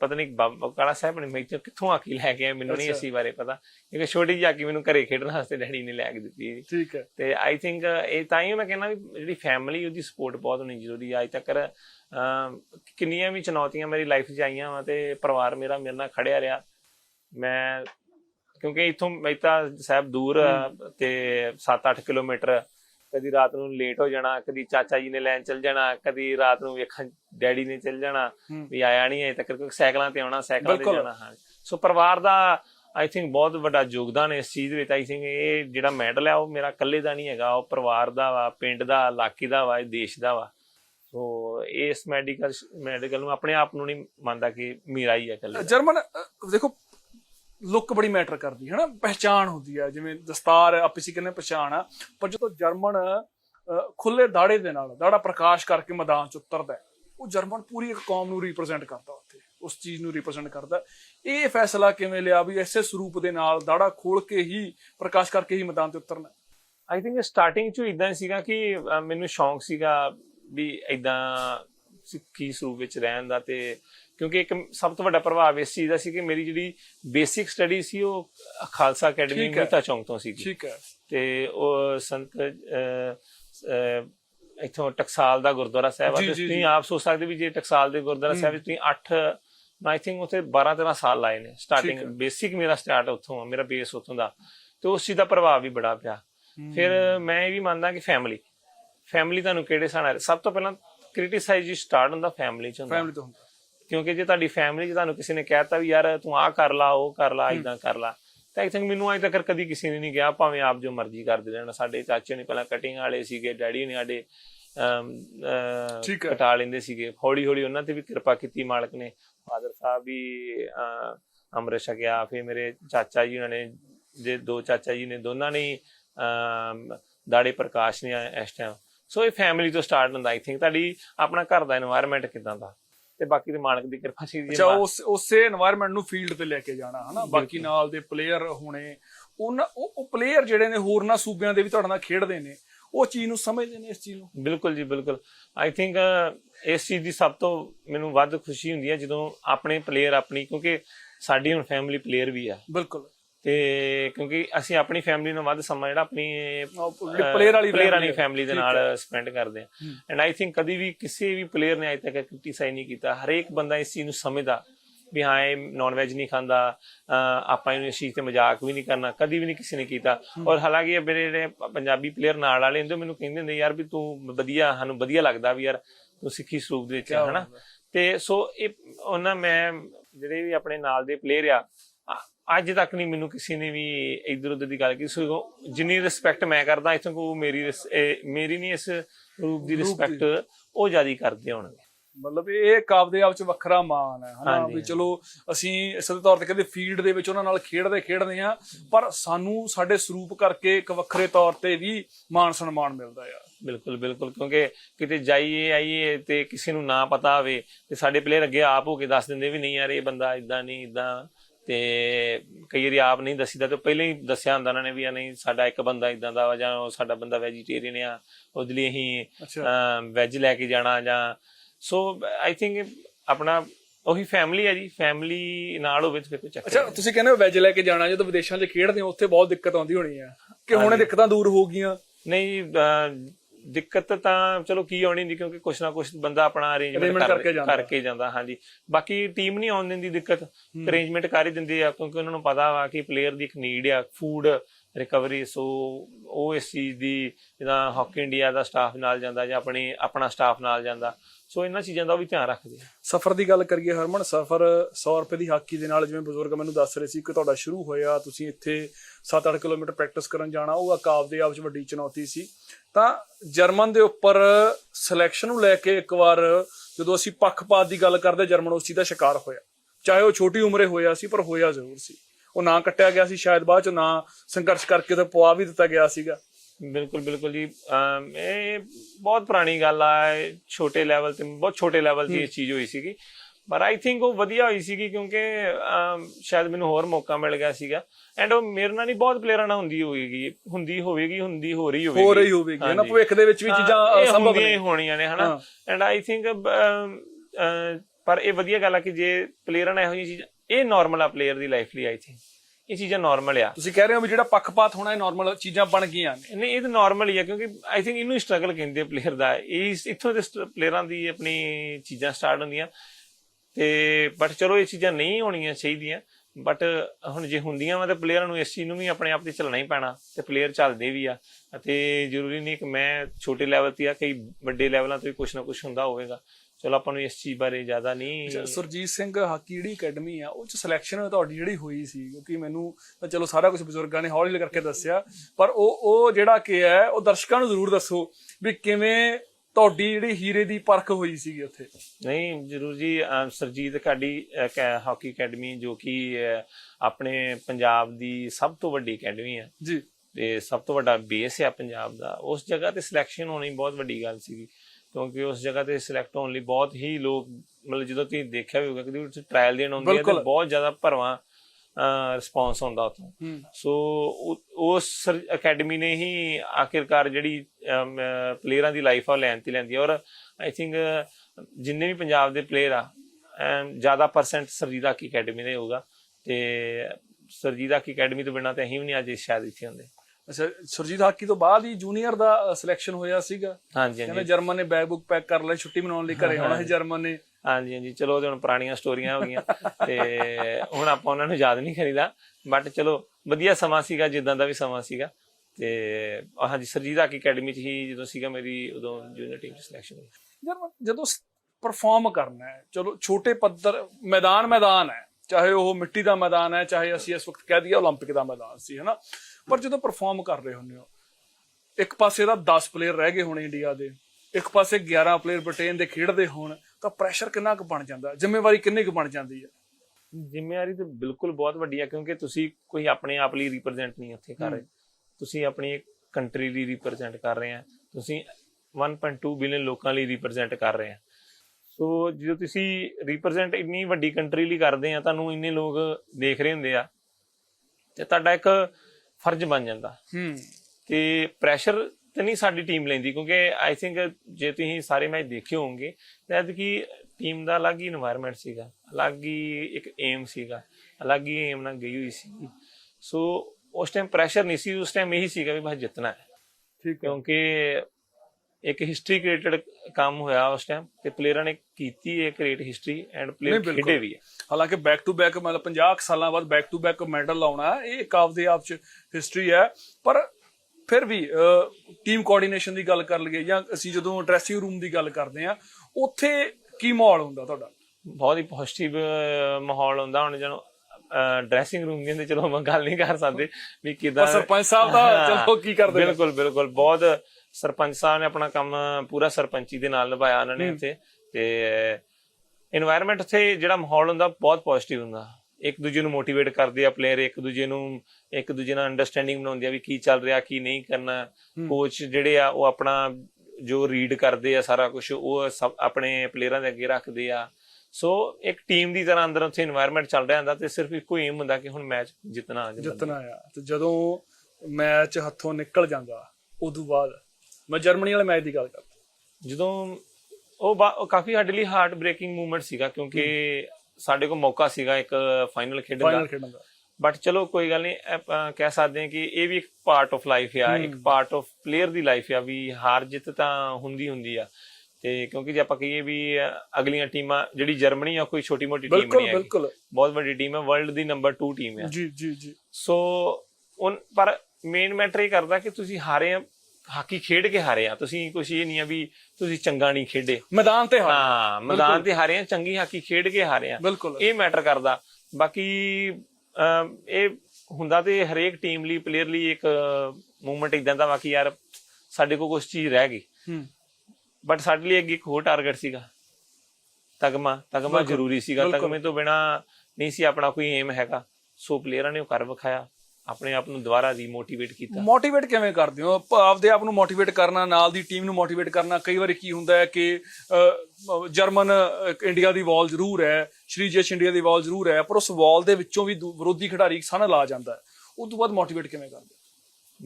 ਪਤਾ ਨਹੀਂ ਬਾਬਾ ਕਾਲਾ ਸਾਹਿਬ ਨੇ ਮੈਂ ਕਿੱਥੋਂ ਹਾਕੀ ਲੈ ਕੇ ਆਏ ਮੈਨੂੰ ਨਹੀਂ ਅੱਛਾ। ਇਸੀ ਬਾਰੇ ਪਤਾ। ਕਿਉਂਕਿ ਛੋਟੀ ਜਿਹੀ ਹਾਕੀ ਮੈਨੂੰ ਘਰੇ ਖੇਡਣ ਵਾਸਤੇ ਡੈਡੀ ਨੇ ਲੈ ਕੇ ਦਿੱਤੀ। ਠੀਕ ਹੈ। ਤੇ ਆਈ ਥਿੰਕ ਇਹ ਤਾਂ ਹੀ ਮੈਂ ਕਹਿੰਦਾ ਵੀ ਜਿਹੜੀ ਫੈਮਿਲੀ ਉਹਦੀ ਸਪੋਰਟ ਬਹੁਤ ਹੋਣੀ ਜ਼ਰੂਰੀ ਹੈ। ਅੱਜ ਤੱਕ ਕਿੰਨੀਆਂ ਵੀ ਚੁਣੌਤੀਆਂ ਮੇਰੀ ਲਾਈਫ 'ਚ ਆਈਆਂ ਵਾ ਤੇ ਪਰਿਵਾਰ ਮੇਰਾ ਮੇਰੇ ਨਾਲ ਖੜਿਆ ਰਿਹਾ। ਮੈਂ ਕਿਉਂਕਿ ਇਥੋਂ ਮਹਿਤਾ ਸਾਹਿਬ ਦੂਰ ਆ ਤੇ 7-8 ਕਿਲੋਮੀਟਰ ਕਦੀ ਰਾਤ ਨੂੰ ਲੇਟ ਹੋ ਜਾਣਾ ਕਦੀ ਚਾਚਾ ਜੀ ਨੇ ਲੈਣ ਚਲ ਜਾਣਾ ਕਦੀ ਰਾਤ ਨੂੰ ਵੇਖਣ ਡੈਡੀ ਨੇ ਚਲ ਜਾਣਾ ਹੂੰ। ਵੀ ਆਇਆ ਨਹੀਂ ਅਜੇ ਤੱਕ ਕਿਉਂਕਿ ਸਾਈਕਲਾਂ ਤੇ ਆਉਣਾ ਸਾਈਕਲਾਂ ਤੇ। ਜਾਣਾ ਹਾਂ ਸੋ ਪਰਿਵਾਰ ਦਾ ਆਈ ਥਿੰਕ ਬਹੁਤ ਵੱਡਾ ਯੋਗਦਾਨ ਹੈ ਇਸ ਚੀਜ਼ ਵਿੱਚ ਆਈ ਥਿੰਕ ਇਹ ਜਿਹੜਾ ਮੈਡਲ ਹੈ ਉਹ ਮੇਰਾ ਇਕੱਲੇ ਦਾ ਨਹੀਂ ਹੈਗਾ ਉਹ ਪਰਿਵਾਰ ਦਾ ਵਾ ਪਿੰਡ ਦਾ ਇਲਾਕੇ ਦਾ ਵਾ ਇਹ ਦੇਸ਼ ਦਾ ਵਾ ਸੋ ਇਸ ਮੈਡੀਕਲ ਮੈਡੀਕਲ ਨੂੰ ਆਪਣੇ ਆਪ ਨੂੰ ਨਹੀਂ ਮੰਨਦਾ ਕਿ ਮੇਰਾ ਹੀ ਹੈ ਇਕੱਲੇ। ਜਰਮਨ ਦੇਖੋ ਲੁੱਕ ਬੜੀ ਮੈਟਰ ਕਰਦੀ ਹੈ ਨਾ, ਪਹਿਚਾਣ ਹੁੰਦੀ ਹੈ, ਜਿਵੇਂ ਦਸਤਾਰ ਆਪੇ ਸੀ ਕਹਿੰਦੇ ਪਛਾਣ ਆ, ਪਰ ਜਦੋਂ ਜਰਮਨ ਖੁੱਲੇ ਦਾੜੇ ਦੇ ਨਾਲ, ਦਾੜਾ ਪ੍ਰਕਾਸ਼ ਕਰਕੇ ਮੈਦਾਨ ਚ ਉਤਰਦਾ ਉਹ ਜਰਮਨ ਪੂਰੀ ਇੱਕ ਕੌਮ ਨੂੰ ਰਿਪਰੈਜ਼ੈਂਟ ਕਰਦਾ ਉੱਥੇ, ਉਸ ਚੀਜ਼ ਨੂੰ ਰਿਪਰੈਜ਼ੈਂਟ ਕਰਦਾ ਇਹ ਫੈਸਲਾ ਕਿਵੇਂ ਲਿਆ ਵੀ ਐਸੇ ਸਰੂਪ ਦੇ ਨਾਲ ਦਾੜਾ ਖੋਲ ਕੇ ਹੀ, ਪ੍ਰਕਾਸ਼ ਕਰਕੇ ਹੀ ਮੈਦਾਨ ਤੇ ਉਤਰਨਾ ਆਈ ਥਿੰਕ ਸਟਾਰਟਿੰਗ ਚ ਇਦਾਂ ਸੀਗਾ ਕਿ ਮੈਨੂੰ ਸ਼ੌਂਕ ਸੀਗਾ ਵੀ ਇਦਾਂ ਸਿੱਖੀ ਸਰੂਪ ਵਿੱਚ ਰਹਿਣ ਦਾ ਤੇ ਕਿਉਂਕਿ ਇੱਕ ਸਭ ਤੋਂ ਵੱਡਾ ਪ੍ਰਭਾਵ ਇਸ ਚੀਜ਼ ਦਾ ਸੀ ਕਿ ਮੇਰੀ ਜਿਹੜੀ ਬੇਸਿਕ ਸਟੱਡੀ ਸੀ ਉਹ ਖਾਲਸਾ ਅਕੈਡਮੀ। ਮਹਿਤਾ ਚੌਂਕ ਤੋਂ ਸੀਗੀ। ਠੀਕ ਹੈ। ਤੇ ਉਹ ਸੰਤ ਇੱਥੋਂ ਟਕਸਾਲ ਦਾ ਗੁਰਦੁਆਰਾ ਸਾਹਿਬ ਆ ਤੁਸੀਂ। ਆਪ ਸੋਚ ਸਕਦੇ ਵੀ ਜੇ ਟਕਸਾਲ ਦੇ ਗੁਰਦੁਆਰਾ ਸਾਹਿਬ ਵਿੱਚ ਤੁਸੀਂ 8 ਆਈ ਥਿੰਕ ਉੱਥੇ 12 13 ਸਾਲ ਲਾਏ ਨੇ। ਸਟਾਰਟਿੰਗ। ਬੇਸਿਕ ਮੇਰਾ ਸਟਾਰਟ ਉੱਥੋਂ ਆ ਮੇਰਾ ਬੇਸ ਉੱਥੋਂ ਦਾ। ਤੇ ਉਸ ਚੀਜ਼ ਦਾ ਪ੍ਰਭਾਵ ਵੀ ਬੜਾ ਪਿਆ। ਫਿਰ ਮੈਂ ਇਹ ਵੀ ਮੰਨਦਾ ਕਿ ਫੈਮਿਲੀ ਫੈਮਿਲੀ ਤੁਹਾਨੂੰ ਕਿਹੜੇ ਸਾਨਾ ਸਭ ਤੋਂ ਪਹਿਲਾਂ ਕ੍ਰਿਟਿਸਾਈਜ਼ ਸਟਾਰਟ ਹੁੰਦਾ ਫੈਮਿਲੀ ਚ ਹੁੰਦਾ। ਫੈਮਿਲੀ ਤੋਂ ਹੁੰਦਾ। ਕਿਉਂਕਿ ਜੇ ਤੁਹਾਡੀ ਫੈਮਿਲੀ 'ਚ ਤੁਹਾਨੂੰ ਕਿਸੇ ਨੇ ਕਹਿਤਾ ਵੀ ਯਾਰ ਤੂੰ ਆਹ ਕਰ ਲਾ ਉਹ ਕਰ ਲਾ ਇਦਾਂ ਕਰ ਲਾ ਤਾਂ ਆਈ ਥਿੰਕ ਮੈਨੂੰ ਅਜੇ ਤੱਕ ਕਦੀ ਕਿਸੇ ਨੇ ਨਹੀਂ ਕਿਹਾ ਭਾਵੇਂ ਆਪ ਜੋ ਮਰਜ਼ੀ ਕਰਦੇ ਰਹਿਣਾ ਸਾਡੇ ਚਾਚੇ ਨੇ ਪਹਿਲਾਂ ਕਟਿੰਗ ਵਾਲੇ ਸੀਗੇ ਡੈਡੀ ਨੇ ਸਾਡੇ ਕਟਾ ਲੈਂਦੇ ਸੀਗੇ। ਹੌਲੀ ਹੌਲੀ ਉਹਨਾਂ ਤੇ ਵੀ ਕਿਰਪਾ ਕੀਤੀ ਮਾਲਕ ਨੇ। ਫਾਦਰ ਸਾਹਿਬ ਵੀ ਅੰਮ੍ਰਿਤ ਛਕਿਆ ਫਿਰ ਮੇਰੇ ਚਾਚਾ ਜੀ ਉਹਨਾਂ ਨੇ ਜੇ ਦੋ ਚਾਚਾ ਜੀ ਨੇ ਦੋਨਾਂ ਨੇ ਦਾੜੇ ਪ੍ਰਕਾਸ਼ ਨੇ ਇਸ ਟਾਈਮ ਸੋ ਇਹ ਫੈਮਿਲੀ ਤੋਂ ਸਟਾਰਟ ਹੁੰਦਾ। ਆਈ ਥਿੰਕ ਤੁਹਾਡੀ ਆਪਣਾ ਘਰ ਦਾ এনवायरमेंट ਕਿਦਾਂ ਦਾ? ਤੇ ਬਾਕੀ ਤੇ ਮਾਲਕ ਦੀ ਕਿਰਪਾ ਸੀ ਜੀ ਅੱਛਾ ਉਸ ਉਸੇ এনवायरमेंट ਨੂੰ ਫੀਲਡ ਤੇ ਲੈ ਕੇ ਜਾਣਾ ਹਨਾ? ਬਾਕੀ ਨਾਲ ਦੇ ਪਲੇਅਰ ਹੋਣੇ ਉਹਨਾਂ ਉਹ ਪਲੇਅਰ ਜਿਹੜੇ ਨੇ ਹੋਰਨਾਂ ਸੂਬਿਆਂ ਦੇ ਵੀ ਤੁਹਾਡੇ ਨਾਲ ਖੇਡਦੇ ਨੇ ਉਹ ਚੀਜ਼ ਨੂੰ ਸਮਝਦੇ ਨੇ ਇਸ ਚੀਜ਼ ਨੂੰ? ਬਿਲਕੁਲ ਜੀ ਬਿਲਕੁਲ। ਆਈ ਥਿੰਕ ਇਸ ਚੀਜ਼ ਦੀ ਸਭ ਤੋਂ ਮੈਨੂੰ ਵੱਧ ਖੁਸ਼ੀ ਹੁੰਦੀ ਹੈ ਜਦੋਂ ਆਪਣੇ ਪਲੇਅਰ ਆਪਣੀ ਕਿਉਂਕਿ ਸਾਡੀ ਹੁਣ ਫੈਮਿਲੀ ਪਲੇਅਰ ਵੀ ਆ। ਬਿਲਕੁਲ। ਤੇ ਕਿਉਂਕਿ ਅਸੀਂ ਆਪਣੀ ਫੈਮਿਲੀ ਨਾਲ ਵੱਧ ਸਮਾਂ ਜਿਹੜਾ ਆਪਣੀ ਪਲੇਅਰ ਵਾਲੀ ਪਲੇਅਰ ਵਾਲੀ ਫੈਮਿਲੀ ਦੇ ਨਾਲ ਸਪੈਂਡ ਕਰਦੇ ਆ। ਐਂਡ ਆਈ ਥਿੰਕ ਕਦੀ ਵੀ ਕਿਸੇ ਵੀ ਪਲੇਅਰ ਨੇ ਅਜੇ ਤੱਕ ਕ੍ਰਿਟੀਸਾਈਜ਼ ਨਹੀਂ ਕੀਤਾ। ਹਰੇਕ ਬੰਦਾ ਇਸ ਚੀਜ਼ ਨੂੰ ਸਮਝਦਾ ਵੀ ਹਾਂ ਇਹ ਨਾਨ ਵੈਜ ਨਹੀਂ ਖਾਂਦਾ ਆਪਾਂ ਇਹਨੂੰ ਇਸ ਚੀਜ਼ ਤੇ ਮਜ਼ਾਕ ਵੀ ਨਹੀਂ ਕਰਨਾ। ਕਦੀ ਵੀ ਨਹੀਂ ਕਿਸੇ ਨੇ ਕੀਤਾ। ਔਰ ਹਾਲਾਂਕਿ ਇਹ ਮੇਰੇ ਜਿਹੜੇ ਪੰਜਾਬੀ ਪਲੇਅਰ ਨਾਲ ਵਾਲੇ ਹੁੰਦੇ ਮੈਨੂੰ ਕਹਿੰਦੇ ਹੁੰਦੇ ਯਾਰ ਵੀ ਤੂੰ ਵਧੀਆ ਸਾਨੂੰ ਵਧੀਆ ਲੱਗਦਾ ਵੀ ਯਾਰ ਤੂੰ ਸਿੱਖੀ ਸਰੂਪ ਦੇ ਵਿੱਚ ਹਨਾ। ਤੇ ਸੋ ਇਹ ਉਹਨਾਂ ਮੈਂ ਜਿਹੜੇ ਵੀ ਆਪਣੇ ਨਾਲ ਦੇ ਪਲੇਅਰ ਆ ਅੱਜ ਤੱਕ ਨਹੀਂ ਮੈਨੂੰ ਕਿਸੇ ਨੇ ਵੀ ਇਧਰ ਉਧਰ ਦੀ ਗੱਲ ਕੀਤੀ। ਸੋ ਜਿੰਨੀ ਰਿਸਪੈਕਟ ਮੈਂ ਕਰਦਾ ਇਥੋਂ ਕੋ ਮੇਰੀ ਮੇਰੀ ਨਹੀਂ ਇਸ ਰੂਪ ਦੀ। ਰਿਸਪੈਕਟ ਉਹ ਜ਼ਿਆਦਾ ਕਰਦੇ ਹੋਣਗੇ। ਮਤਲਬ ਇਹ ਕਾਬ ਦੇ ਆਪ ਚ ਵੱਖਰਾ ਮਾਣ ਹੈ ਹਨਾ। ਵੀ ਚਲੋ ਅਸੀਂ ਇਸੇ ਤੌਰ ਤੇ ਕਹਿੰਦੇ ਫੀਲਡ ਦੇ ਵਿੱਚ ਉਹਨਾਂ ਨਾਲ ਖੇਡਦੇ ਖੇਡਦੇ ਆ ਪਰ ਸਾਨੂੰ ਸਾਡੇ ਸਰੂਪ ਕਰਕੇ ਇੱਕ ਵੱਖਰੇ ਤੌਰ ਤੇ ਵੀ ਮਾਣ ਸਨਮਾਨ ਮਿਲਦਾ ਆ। ਬਿਲਕੁਲ ਬਿਲਕੁਲ। ਕਿਉਂਕਿ ਕਿਤੇ ਜਾਈਏ ਆਈਏ ਤੇ ਕਿਸੇ ਨੂੰ ਨਾ ਪਤਾ ਹੋਵੇ ਤੇ ਸਾਡੇ ਪਲੇਅਰ ਅੱਗੇ ਆਪ ਹੋ ਕੇ ਦੱਸ ਦਿੰਦੇ ਵੀ ਨਹੀਂ ਯਾਰ ਇਹ ਬੰਦਾ ਇਦਾਂ ਨਹੀਂ ਇਦਾਂ ਤੇ ਕਈ ਵਾਰੀ ਆਪ ਨਹੀਂ ਦੱਸੀਦਾ ਤੇ ਪਹਿਲਾਂ ਹੀ ਦੱਸਿਆ ਹੁੰਦਾ ਉਹਨਾਂ ਨੇ ਵੀ ਆ ਨਹੀਂ ਸਾਡਾ ਇੱਕ ਬੰਦਾ ਇਦਾਂ ਦਾ ਵਾ ਜਾਂ ਉਹ ਸਾਡਾ ਬੰਦਾ ਵੈਜੀਟੇਰੀਅਨ ਆ ਉਹਦੇ ਲਈ ਅਸੀਂ ਵੈਜ ਲੈ ਕੇ ਜਾਣਾ ਜਾਂ ਸੋ ਆਈ ਥਿੰਕ ਆਪਣਾ ਉਹੀ ਫੈਮਿਲੀ ਹੈ ਜੀ ਫੈਮਿਲੀ ਨਾਲ ਹੋਵੇ ਤੇ ਫਿਰ ਕੋਈ ਚੱਕਰ ਅੱਛਾ। ਤੁਸੀਂ ਕਹਿੰਦੇ ਹੋ ਵੈਜ ਲੈ ਕੇ ਜਾਣਾ ਜਦੋਂ ਵਿਦੇਸ਼ਾਂ 'ਚ ਖੇਡਦੇ ਹੋ ਉੱਥੇ ਬਹੁਤ ਦਿੱਕਤ ਆਉਂਦੀ ਹੋਣੀ ਆ ਕਿ ਹੁਣ ਇਹ। ਦਿੱਕਤਾਂ ਦੂਰ ਹੋ ਗਈਆਂ ਨਹੀਂ ਦਿੱਕਤ ਤਾਂ ਚਲੋ ਕੀ ਆਉਣੀ ਹੁੰਦੀ ਕਿਉਂਕਿ ਕੁਛ ਨਾ ਕੁਛ ਬੰਦਾ ਆਪਣਾ ਅਰੇਂਜਮੈਂਟ ਕਰਕੇ ਜਾਂਦਾ। ਹਾਂਜੀ। ਬਾਕੀ ਟੀਮ ਨਹੀਂ ਆਉਣ ਦਿੰਦੀ ਦਿੱਕਤ। ਅਰੇਂਜਮੈਂਟ ਕਰ ਹੀ ਦਿੰਦੇ ਆ ਕਿਉਂਕਿ ਉਹਨਾਂ ਨੂੰ ਪਤਾ ਵਾ ਕਿ ਪਲੇਅਰ ਦੀ ਇੱਕ ਨੀਡ ਆ ਫੂਡ ਰਿਕਵਰੀ ਸੋ ਉਹ ਇਸ ਚੀਜ਼ ਦੀ ਜਿੱਦਾਂ ਹਾਕੀ ਇੰਡੀਆ ਦਾ ਸਟਾਫ ਨਾਲ ਜਾਂਦਾ ਜਾਂ ਆਪਣੀ ਆਪਣਾ ਸਟਾਫ ਨਾਲ ਜਾਂਦਾ। ਸੋ ਇਹਨਾਂ ਚੀਜ਼ਾਂ ਦਾ ਵੀ ਧਿਆਨ ਰੱਖਦੇ ਆ ਸਫ਼ਰ ਦੀ ਗੱਲ ਕਰੀਏ ਹਰਮਨ, ਸਫ਼ਰ 100 ਰੁਪਏ ਦੀ ਹਾਕੀ ਦੇ ਨਾਲ, ਜਿਵੇਂ ਬਜ਼ੁਰਗ ਮੈਨੂੰ ਦੱਸ ਰਹੇ ਸੀ ਕਿ ਤੁਹਾਡਾ ਸ਼ੁਰੂ ਹੋਇਆ, ਤੁਸੀਂ ਇੱਥੇ 7-8 ਕਿਲੋਮੀਟਰ ਪ੍ਰੈਕਟਿਸ ਕਰਨ ਜਾਣਾ, ਉਹ ਕਾਬ ਦੇ ਆਪ ਚ ਵੱਡੀ ਚੁਣੌਤੀ ਸੀ। ਤਾਂ ਜਰਮਨ ਦੇ ਉੱਪਰ ਸਿਲੈਕਸ਼ਨ ਨੂੰ ਲੈ ਕੇ ਇੱਕ ਵਾਰ ਜਦੋਂ ਅਸੀਂ ਪੱਖਪਾਤ ਦੀ ਗੱਲ ਕਰਦੇ, ਜਰਮਨ ਉਸ ਚੀਜ਼ ਦਾ ਸ਼ਿਕਾਰ ਹੋਇਆ। ਚਾਹੇ ਉਹ ਛੋਟੀ ਉਮਰੇ ਹੋਇਆ ਸੀ, ਪਰ ਹੋਇਆ ਜ਼ਰੂਰ ਸੀ। ਉਹ ਨਾ ਕੱਟਿਆ ਗਿਆ ਸੀ, ਸ਼ਾਇਦ ਬਾਅਦ ਚ ਨਾ ਸੰਘਰਸ਼ ਕਰਕੇ ਤੇ ਪਵਾ ਵੀ ਦਿੱਤਾ ਗਿਆ ਸੀਗਾ। ਬਿਲਕੁਲ ਬਿਲਕੁਲ ਜੀ। ਅਮ ਇਹ ਬਹੁਤ ਪੁਰਾਣੀ ਗੱਲ ਆ ਇਹ ਛੋਟੇ ਲੈਵਲ ਤੇ ਬਹੁਤ ਛੋਟੇ ਲੈਵਲ ਤੇ ਇਹ ਚੀਜ਼ ਹੋਈ ਸੀਗੀ। ਪਰ ਆਈ ਥਿੰਕ ਉਹ ਵਧੀਆ ਹੋਈ ਸੀਗੀ ਕਿਉਂਕਿ ਅਮ ਸ਼ਾਇਦ ਮੈਨੂੰ ਹੋਰ ਮੌਕਾ ਮਿਲ ਗਿਆ ਸੀਗਾ। ਐਂਡ ਉਹ ਮੇਰੇ ਨਾਲ ਨਹੀਂ ਬਹੁਤ ਪਲੇਅਰਾਂ ਨਾਲ ਹੁੰਦੀ ਹੋਵੇਗੀ ਹੁੰਦੀ ਹੋਵੇਗੀ ਹੁੰਦੀ ਹੋ ਰਹੀ ਹੋਵੇਗੀ। ਹੋ ਰਹੀ ਹੋਵੇਗੀ ਨਾ? ਹਾਂਜੀ। ਭਵਿੱਖ ਦੇ ਵਿੱਚ ਵੀ ਹਾਂ, ਚੀਜ਼ਾਂ ਇਹ ਸੰਭਵ ਹੁੰਦੀਆਂ ਹੀ ਨੇ। ਹੋਣੀਆਂ ਨੇ ਹਨਾ? ਹਾਂ। ਐਂਡ ਆਈ ਥਿੰਕ ਪਰ ਇਹ ਵਧੀਆ ਗੱਲ ਆ ਕਿ ਜੇ ਪਲੇਅਰਾਂ ਨਾਲ ਇਹੋ ਜਿਹੀ ਚੀਜ਼ ਇਹ ਨਾਰਮਲ ਆ ਪਲੇਅਰ ਦੀ ਲਾਈਫ ਲਈ ਆਈ ਥਿੰਕ ਇਹ ਚੀਜ਼ਾਂ ਨਾਰਮਲ ਆ। ਤੁਸੀਂ ਕਹਿ ਰਹੇ ਹੋ ਵੀ ਜਿਹੜਾ ਪੱਖਪਾਤ ਹੋਣਾ ਇਹ ਨਾਰਮਲ ਚੀਜ਼ਾਂ ਬਣ ਗਈਆਂ ਨੇ। ਨਹੀਂ ਇਹ ਤਾਂ ਨਾਰਮਲ ਹੀ ਆ ਕਿਉਂਕਿ ਆਈ ਥਿੰਕ ਇਹਨੂੰ ਸਟਰਗਲ ਕਹਿੰਦੇ ਪਲੇਅਰ ਦਾ। ਇਹ ਇੱਥੋਂ ਦੇ ਪਲੇਅਰਾਂ ਦੀ ਆਪਣੀ ਚੀਜ਼ਾਂ ਸਟਾਰਟ ਹੁੰਦੀਆਂ। ਤੇ ਬਟ ਚਲੋ ਇਹ ਚੀਜ਼ਾਂ ਨਹੀਂ ਹੋਣੀਆਂ ਚਾਹੀਦੀਆਂ। ਬਟ ਹੁਣ ਜੇ ਹੁੰਦੀਆਂ ਵਾ ਤਾਂ ਪਲੇਅਰਾਂ ਨੂੰ ਇਸ ਚੀਜ਼ ਨੂੰ ਵੀ ਆਪਣੇ ਆਪ ਤੇ ਚੱਲਣਾ ਹੀ ਪੈਣਾ ਤੇ ਪਲੇਅਰ ਚੱਲਦੇ ਵੀ ਆ। ਅਤੇ ਜ਼ਰੂਰੀ ਨਹੀਂ ਕਿ ਮੈਂ ਛੋਟੇ ਲੈਵਲ ਤੇ ਆ ਕਈ ਵੱਡੇ ਲੈਵਲਾਂ ਤੇ ਵੀ ਕੁਝ ਨਾ ਕੁਝ ਹੁੰਦਾ ਹੋਵੇਗਾ। ਚਲੋ ਆਪਾਂ ਨੂੰ ਇਸ ਚੀਜ਼ ਬਾਰੇ ਜ਼ਿਆਦਾ ਨਹੀਂ ਸੁਰਜੀਤ ਸਿੰਘ ਹਾਕੀ ਜਿਹੜੀ ਅਕੈਡਮੀ ਆ ਉਹ ਚ ਸਿਲੈਕਸ਼ਨ ਤੁਹਾਡੀ ਜਿਹੜੀ ਹੋਈ ਸੀ ਕਿਉਂਕਿ ਮੈਨੂੰ ਤਾਂ ਚਲੋ ਸਾਰਾ ਕੁਝ ਬਜ਼ੁਰਗਾਂ ਨੇ ਹੌਲੀ ਹੌਲੀ ਕਰਕੇ ਦੱਸਿਆ ਪਰ ਉਹ ਉਹ ਜਿਹੜਾ ਕਿ ਹੈ ਉਹ ਦਰਸ਼ਕਾਂ ਨੂੰ ਜ਼ਰੂਰ ਦੱਸੋ ਵੀ ਕਿਵੇਂ ਤੁਹਾਡੀ ਜਿਹੜੀ ਹੀਰੇ ਦੀ ਪਰਖ ਹੋਈ ਸੀਗੀ ਉੱਥੇ। ਨਹੀਂ ਜਰੂਰ ਜੀ ਸਰਜੀਤ ਅਕੈਡੀ ਹਾਕੀ ਅਕੈਡਮੀ ਜੋ ਕਿ ਆਪਣੇ ਪੰਜਾਬ ਦੀ ਸਭ ਤੋਂ ਵੱਡੀ ਅਕੈਡਮੀ ਹੈ ਜੀ। ਤੇ ਸਭ ਤੋਂ ਵੱਡਾ ਬੇਸ ਹੈ ਪੰਜਾਬ ਦਾ। ਉਸ ਜਗ੍ਹਾ ਤੇ ਸਿਲੈਕਸ਼ਨ ਹੋਣੀ ਬਹੁਤ ਵੱਡੀ ਗੱਲ ਸੀਗੀ। ਕਿਉਂਕਿ ਉਸ ਜਗ੍ਹਾ ਤੇ ਸਿਲੈਕਟ ਹੋਣ ਲਈ ਬਹੁਤ ਹੀ ਲੋਕ ਮਤਲਬ ਜਦੋਂ ਤੁਸੀਂ ਦੇਖਿਆ ਵੀ ਹੋਊਗਾ ਕਿ ਉੱਥੇ ਟ੍ਰਾਇਲ ਦੇਣ ਆਉਂਦੇ ਆ ਤੇ। ਬਹੁਤ ਜ਼ਿਆਦਾ ਭਰਵਾਂ ਰਿਸਪੌਂਸ ਹੁੰਦਾ ਉੱਥੋਂ। ਸੋ ਉਸ ਅਕੈਡਮੀ ਨੇ ਹੀ ਆਖਿਰਕਾਰ ਜਿਹੜੀ ਪਲੇਅਰਾਂ ਦੀ ਲਾਈਫ ਆ ਲੈਣ ਤੇ ਲੈਂਦੀ ਔਰ ਆਈ ਥਿੰਕ ਜਿੰਨੇ ਵੀ ਪੰਜਾਬ ਦੇ ਪਲੇਅਰ ਆ ਜ਼ਿਆਦਾ ਪਰਸੈਂਟ ਸਰਜੀਤ ਕੀ ਅਕੈਡਮੀ ਦਾ ਹੋਊਗਾ। ਤੇ ਸਰਜੀਤ ਕੀ ਅਕੈਡਮੀ ਤੋਂ ਬਿਨਾਂ ਤੇ ਅਸੀਂ ਵੀ ਨਹੀਂ ਅੱਜ ਸ਼ਾਇਦ ਇੱਥੇ ਹੁੰਦੇ। ਅੱਛਾ ਸੁਰਜੀਤ ਹਾਕੀ ਤੋਂ ਬਾਅਦ ਹੀ ਜੂਨੀਅਰ ਦਾ ਸਿਲੈਕਸ਼ਨ ਹੋਇਆ ਸੀਗਾ ਹਾਂਜੀ ਕਹਿੰਦੇ ਹਾਂਜੀ ਜਰਮਨ ਨੇ ਬੈਗ ਬੁੱਕ ਪੈਕ ਕਰ ਲਈ ਛੁੱਟੀ ਮਨਾਉਣ ਲਈ ਘਰੇ ਆਉਣਾ ਸੀ ਜਰਮਨ ਨੇ ਹਾਂਜੀ ਹਾਂਜੀ ਚਲੋ ਉਹ ਤੇ ਹੁਣ ਪੁਰਾਣੀਆਂ ਸਟੋਰੀਆਂ ਹੋ ਗਈਆਂ ਤੇ ਹੁਣ ਆਪਾਂ ਉਹਨਾਂ ਨੂੰ ਯਾਦ ਨਹੀਂ ਕਰੀਦਾ ਬਟ ਚਲੋ ਵਧੀਆ ਸਮਾਂ ਸੀਗਾ ਜਿੱਦਾਂ ਦਾ ਵੀ ਸਮਾਂ ਸੀਗਾ ਤੇ ਆਹ ਹਾਂਜੀ ਸਰਜੀਤ ਕੀ ਅਕੈਡਮੀ ਚ ਹੀ ਜਦੋਂ ਸੀਗਾ ਮੇਰੀ ਉਦੋਂ ਜੂਨੀਅਰ ਟੀਮ ਚ ਸਿਲੈਕਸ਼ਨ ਹੋਈ ਜਰਮਨ ਜਦੋਂ ਪਰਫਾਰਮ ਕਰਨਾ ਹੈ ਚਲੋ ਛੋਟੇ ਪੱਧਰ ਮੈਦਾਨ ਮੈਦਾਨ ਹੈ ਚਾਹੇ ਉਹ ਮਿੱਟੀ ਦਾ ਮੈਦਾਨ ਹੈ ਚਾਹੇ ਅਸੀਂ ਇਸ ਵਕਤ ਕਹਿ ਦਈਏ 올림픽 ਦਾ ਮੈਦਾਨ ਸੀ ਹਨਾ ਪਰ ਜਦੋਂ ਪਰਫਾਰਮ ਕਰ ਰਹੇ ਹੁੰਦੇ ਹੋ ਇੱਕ ਪਾਸੇ ਦਾ 10 ਪਲੇਅਰ ਰਹਿ ਗਏ ਹੋਣੇ ਇੰਡੀਆ ਦੇ ਇੱਕ ਪਾਸੇ 11 ਪਲੇਅਰ ਬ੍ਰਿਟੇਨ ਦੇ ਖੇਡਦੇ ਹੋਣ ਤਾਂ ਪ੍ਰੈਸ਼ਰ ਕਿੰਨਾ ਕੁ ਬਣ ਜਾਂਦਾ? ਜ਼ਿੰਮੇਵਾਰੀ ਕਿੰਨੀ ਕੁ ਬਣ ਜਾਂਦੀ ਹੈ? ਜ਼ਿੰਮੇਵਾਰੀ ਤਾਂ ਬਿਲਕੁਲ ਬਹੁਤ ਵੱਡੀ ਹੈ ਕਿਉਂਕਿ ਤੁਸੀਂ ਕੋਈ ਆਪਣੇ ਆਪ ਲਈ ਰਿਪਰੈਜ਼ੈਂਟ ਨਹੀਂ ਉੱਥੇ ਕਰ ਰਹੇ। ਤੁਸੀਂ ਆਪਣੀ ਕੰਟਰੀ ਲਈ ਰਿਪਰੈਜ਼ੈਂਟ ਕਰ ਰਹੇ ਆ ਤੁਸੀਂ 1.2 ਬਿਲੀਅਨ ਲੋਕਾਂ ਲਈ ਰਿਪਰੈਜ਼ੈਂਟ ਕਰ ਰਹੇ ਆ ਸੋ ਜਦੋਂ ਤੁਸੀਂ ਰਿਪਰੈਜ਼ੈਂਟ ਇੰਨੀ ਵੱਡੀ ਕੰਟਰੀ ਲਈ ਕਰਦੇ ਆ ਤੁਹਾਨੂੰ ਇੰਨੇ ਲੋਕ ਦੇਖ ਰਹੇ ਹੁੰਦੇ ਆ। ਤੇ ਤੁਹਾਡਾ ਇੱਕ ਫਰਜ਼ ਬਣ ਜਾਂਦਾ। ਹੂੰ। ਤੇ ਪ੍ਰੈਸ਼ਰ ਤੇ ਨਹੀਂ ਸਾਡੀ ਟੀਮ ਲੈਂਦੀ ਕਿਉਂਕਿ ਆਈ ਥਿੰਕ ਜੇ ਤੁਸੀਂ ਸਾਰੇ ਮੈਚ ਦੇਖੇ ਹੋਵੋਗੇ ਤਾਂ ਕਿ ਟੀਮ ਦਾ ਅਲੱਗ ਹੀ এনवायरमेंट ਸੀਗਾ ਅਲੱਗ ਹੀ ਇੱਕ ਏਮ ਸੀਗਾ ਅਲੱਗ ਹੀ ਏਮ ਨਾਲ ਗਈ ਹੋਈ ਸੀ ਸੋ ਉਸ ਟਾਈਮ ਪ੍ਰੈਸ਼ਰ ਨਹੀਂ ਸੀ ਉਸ ਟਾਈਮ ਇਹੀ ਸੀਗਾ ਵੀ ਬਸ ਜਿੱਤਣਾ ਹੈ। ਠੀਕ ਕਿਉਂਕਿ ਇੱਕ ਹਿਸਟਰੀ ਕ੍ਰੀਏਟਡ ਕੰਮ ਹੋਇਆ ਉਸ ਟਾਈਮ ਤੇ ਪਲੇਅਰਾਂ ਨੇ ਕੀਤੀ ਹੈ ਕ੍ਰੀਏਟ ਹਿਸਟਰੀ ਐਂਡ ਪਲੇਅਰ। ਖੇਡੇ ਵੀ ਹੈ ਹਾਲਾਂਕਿ ਬੈਕ ਟੂ ਬੈਕ ਮਤਲਬ 50 ਕੁ ਸਾਲਾਂ ਬਾਅਦ ਬੈਕ ਟੂ ਬੈਕ ਮੈਡਲ ਲਾਉਣਾ ਇਹ ਇੱਕ ਆਪਦੇ ਆਪ ਚ ਹਿਸਟਰੀ ਹੈ। ਪਰ ਫਿਰ ਵੀ ਟੀਮ ਕੋਆਰਡੀਨੇਸ਼ਨ ਦੀ ਗੱਲ ਕਰ ਲਈਏ ਜਾਂ ਅਸੀਂ ਜਦੋਂ ਡਰੈਸਿੰਗ ਰੂਮ ਦੀ ਗੱਲ ਕਰਦੇ ਆ ਉੱਥੇ ਕੀ ਮਾਹੌਲ ਹੁੰਦਾ ਤੁਹਾਡਾ? ਬਹੁਤ ਹੀ ਪੋਜ਼ਿਟਿਵ ਮਾਹੌਲ ਹੁੰਦਾ ਹੁਣ ਜਦੋਂ ਡਰੈਸਿੰਗ ਰੂਮ ਦੇ ਚਲੋ ਮੈਂ ਗੱਲ ਨਹੀਂ ਕਰ ਸਕਦੇ ਵੀ ਕਿਦਾਂ ਸਰਪੰਚ ਸਾਹਿਬ ਦਾ ਚਲੋ ਕੀ ਕਰਦੇ? ਬਿਲਕੁਲ ਬਿਲਕੁਲ। ਬਹੁਤ ਸਰਪੰਚ ਸਾਹਿਬ ਨੇ ਆਪਣਾ ਕੰਮ ਪੂਰਾ ਸਰਪੰਚੀ ਦੇ ਨਾਲ ਨਿਭਾਇਆ ਉਹਨਾਂ ਨੇ ਇੱਥੇ। ਤੇ এনवायरमेंट ਉੱਥੇ ਜਿਹੜਾ ਮਾਹੌਲ ਹੁੰਦਾ ਬਹੁਤ ਪੋਜ਼ਿਟਿਵ ਹੁੰਦਾ। ਇੱਕ ਦੂਜੇ ਨੂੰ ਮੋਟੀਵੇਟ ਕਰਦੇ ਆ ਪਲੇਅਰ ਇੱਕ ਦੂਜੇ ਨੂੰ ਇੱਕ ਦੂਜੇ ਨਾਲ ਅੰਡਰਸਟੈਂਡਿੰਗ ਬਣਾਉਂਦੇ ਆ ਵੀ ਕੀ ਚੱਲ ਰਿਹਾ ਕੀ ਨਹੀਂ ਕਰਨਾ। ਕੋਚ ਜਿਹੜੇ ਆ ਉਹ ਆਪਣਾ ਜੋ ਰੀਡ ਕਰਦੇ ਆ ਸਾਰਾ ਕੁਝ ਉਹ ਆਪਣੇ ਪਲੇਅਰਾਂ ਦੇ ਅੱਗੇ ਰੱਖਦੇ ਆ। ਸੋ ਇੱਕ ਟੀਮ ਦੀ ਤਰ੍ਹਾਂ ਅੰਦਰ ਉੱਥੇ এনवायरमेंट ਚੱਲ ਰਿਹਾ ਹੁੰਦਾ ਤੇ ਸਿਰਫ ਇੱਕੋ ਏਮ ਹੁੰਦਾ ਕਿ ਹੁਣ ਮੈਚ ਜਿੱਤਣਾ ਜਿੱਤਣਾ ਆ। ਤੇ ਜਦੋਂ ਮੈਚ ਹੱਥੋਂ ਨਿਕਲ ਜਾਂਦਾ ਉਦੋਂ ਬਾਅਦ ਮੈਂ ਜਰਮਨੀ ਵਾਲੇ ਮੈਚ ਦੀ ਗੱਲ ਕਰਦਾ। ਜਦੋਂ ਉਹ ਕਾਫੀ ਸਾਡੇ ਲਈ ਹਾਰਟ ਬ੍ਰੇਕਿੰਗ ਮੂਮੈਂਟ ਸੀਗਾ ਕਿਉਂਕਿ ਸਾਡੇ ਕੋਲ ਮੌਕਾ ਸੀਗਾ ਇੱਕ ਫਾਈਨਲ ਖੇਡਣ ਫਾਈਨਲ ਦਾ ਖੇਡਣ ਦਾ। ਬਟ ਚਲੋ ਕੋਈ ਗੱਲ ਨਹੀਂ ਆਪਾਂ ਕਹਿ ਸਕਦੇ ਹਾਂ ਕਿ ਇਹ ਵੀ ਇੱਕ ਪਾਰਟ ਆਫ ਲਾਈਫ ਆ ਇੱਕ ਪਾਰਟ ਆਫ ਪਲੇਅਰ ਦੀ ਲਾਈਫ ਆ ਵੀ ਹਾਰ ਜਿੱਤ ਤਾਂ ਹੁੰਦੀ ਹੁੰਦੀ ਆ। ਤੇ ਕਿਉਂਕਿ ਜੇ ਆਪਾਂ ਕਹੀਏ ਵੀ ਅਗਲੀਆਂ ਟੀਮਾਂ ਜਿਹੜੀ ਜਰਮਨੀ ਆ ਕੋਈ ਛੋਟੀ ਮੋਟੀ ਟੀਮ ਨਹੀਂ ਹੈ ਬਿਲਕੁਲ। ਬਹੁਤ ਵੱਡੀ ਟੀਮ ਹੈ ਵਰਲਡ ਦੀ ਨੰਬਰ 2 ਟੀਮ ਹੈ ਜੀ ਜੀ ਜੀ। ਸੋ ਉਨ ਪਰ ਮੇਨ ਮੈਟਰ ਇਹ ਕਰਦਾ ਕਿ ਤੁਸੀਂ ਹਾਰੇ ਆ ਹਾਕੀ ਖੇਡ ਕੇ ਹਾਰੇ ਆ। ਤੁਸੀਂ ਕੁਛ ਇਹ ਨਹੀਂ ਆ ਵੀ ਤੁਸੀਂ ਚੰਗਾ ਨਹੀਂ ਖੇਡੇ। ਮੈਦਾਨ ਤੇ ਹਾਰ। ਹਾਂ ਮੈਦਾਨ ਤੇ ਹਾਰੇ ਆ ਚੰਗੀ ਹਾਕੀ ਖੇਡ ਕੇ ਹਾਰੇ ਆ। ਬਿਲਕੁਲ। ਇਹ ਮੈਟਰ ਕਰਦਾ। ਬਾਕੀ ਇਹ ਹੁੰਦਾ ਤੇ ਹਰੇਕ ਟੀਮ ਲਈ ਪਲੇਅਰ ਲਈ ਇੱਕ ਮੂਵਮੈਂਟ ਇਦਾਂ ਦਾ ਵਾ ਕਿ ਯਾਰ ਸਾਡੇ ਕੋਲ ਕੁਝ ਚੀਜ਼ ਰਹਿ ਗਈ। ਹੂੰ। ਬਟ ਸਾਡੇ ਲਈ ਅੱਗੇ ਇੱਕ ਹੋਰ ਟਾਰਗੇਟ ਸੀਗਾ। ਤਗਮਾ ਤਗਮਾ ਜ਼ਰੂਰੀ ਸੀਗਾ। ਤਗਮੇ ਤੋਂ ਬਿਨਾ ਨਹੀਂ ਸੀ ਆਪਣਾ ਕੋਈ ਏਮ ਹੈਗਾ। ਸੋ ਪਲੇਅਰਾਂ ਨੇ ਉਹ ਕਰ ਵਿਖਾਇਆ। ਆਪਣੇ ਆਪ ਨੂੰ ਦੁਬਾਰਾ ਰੀਮੋਟੀਵੇਟ ਕੀਤਾ। ਮੋਟੀਵੇਟ ਕਿਵੇਂ ਕਰਦੇ ਹੋ? ਪ- ਆਪਦੇ ਆਪ ਨੂੰ ਮੋਟੀਵੇਟ ਕਰਨਾ ਨਾਲ ਦੀ ਟੀਮ ਨੂੰ ਮੋਟੀਵੇਟ ਕਰਨਾ ਕਈ ਵਾਰੀ ਕੀ ਹੁੰਦਾ ਹੈ ਕਿ ਅ, ਜਰਮਨ ਅ, ਇੰਡੀਆ ਦੀ ਵਾਲ ਜ਼ਰੂਰ ਹੈ ਸ਼੍ਰੀ ਜੇਸ਼ ਇੰਡੀਆ ਦੀ ਵਾਲ ਜ਼ਰੂਰ ਹੈ ਪਰ ਉਸ ਵਾਲ ਦੇ ਵਿੱਚੋਂ ਵੀ ਦੂ- ਵਿਰੋਧੀ ਖਿਡਾਰੀ ਸਨ ਲਾ ਜਾਂਦਾ ਹੈ। ਉਸ ਤੋਂ ਬਾਅਦ ਮੋਟੀਵੇਟ ਕਿਵੇਂ ਕਰਦੇ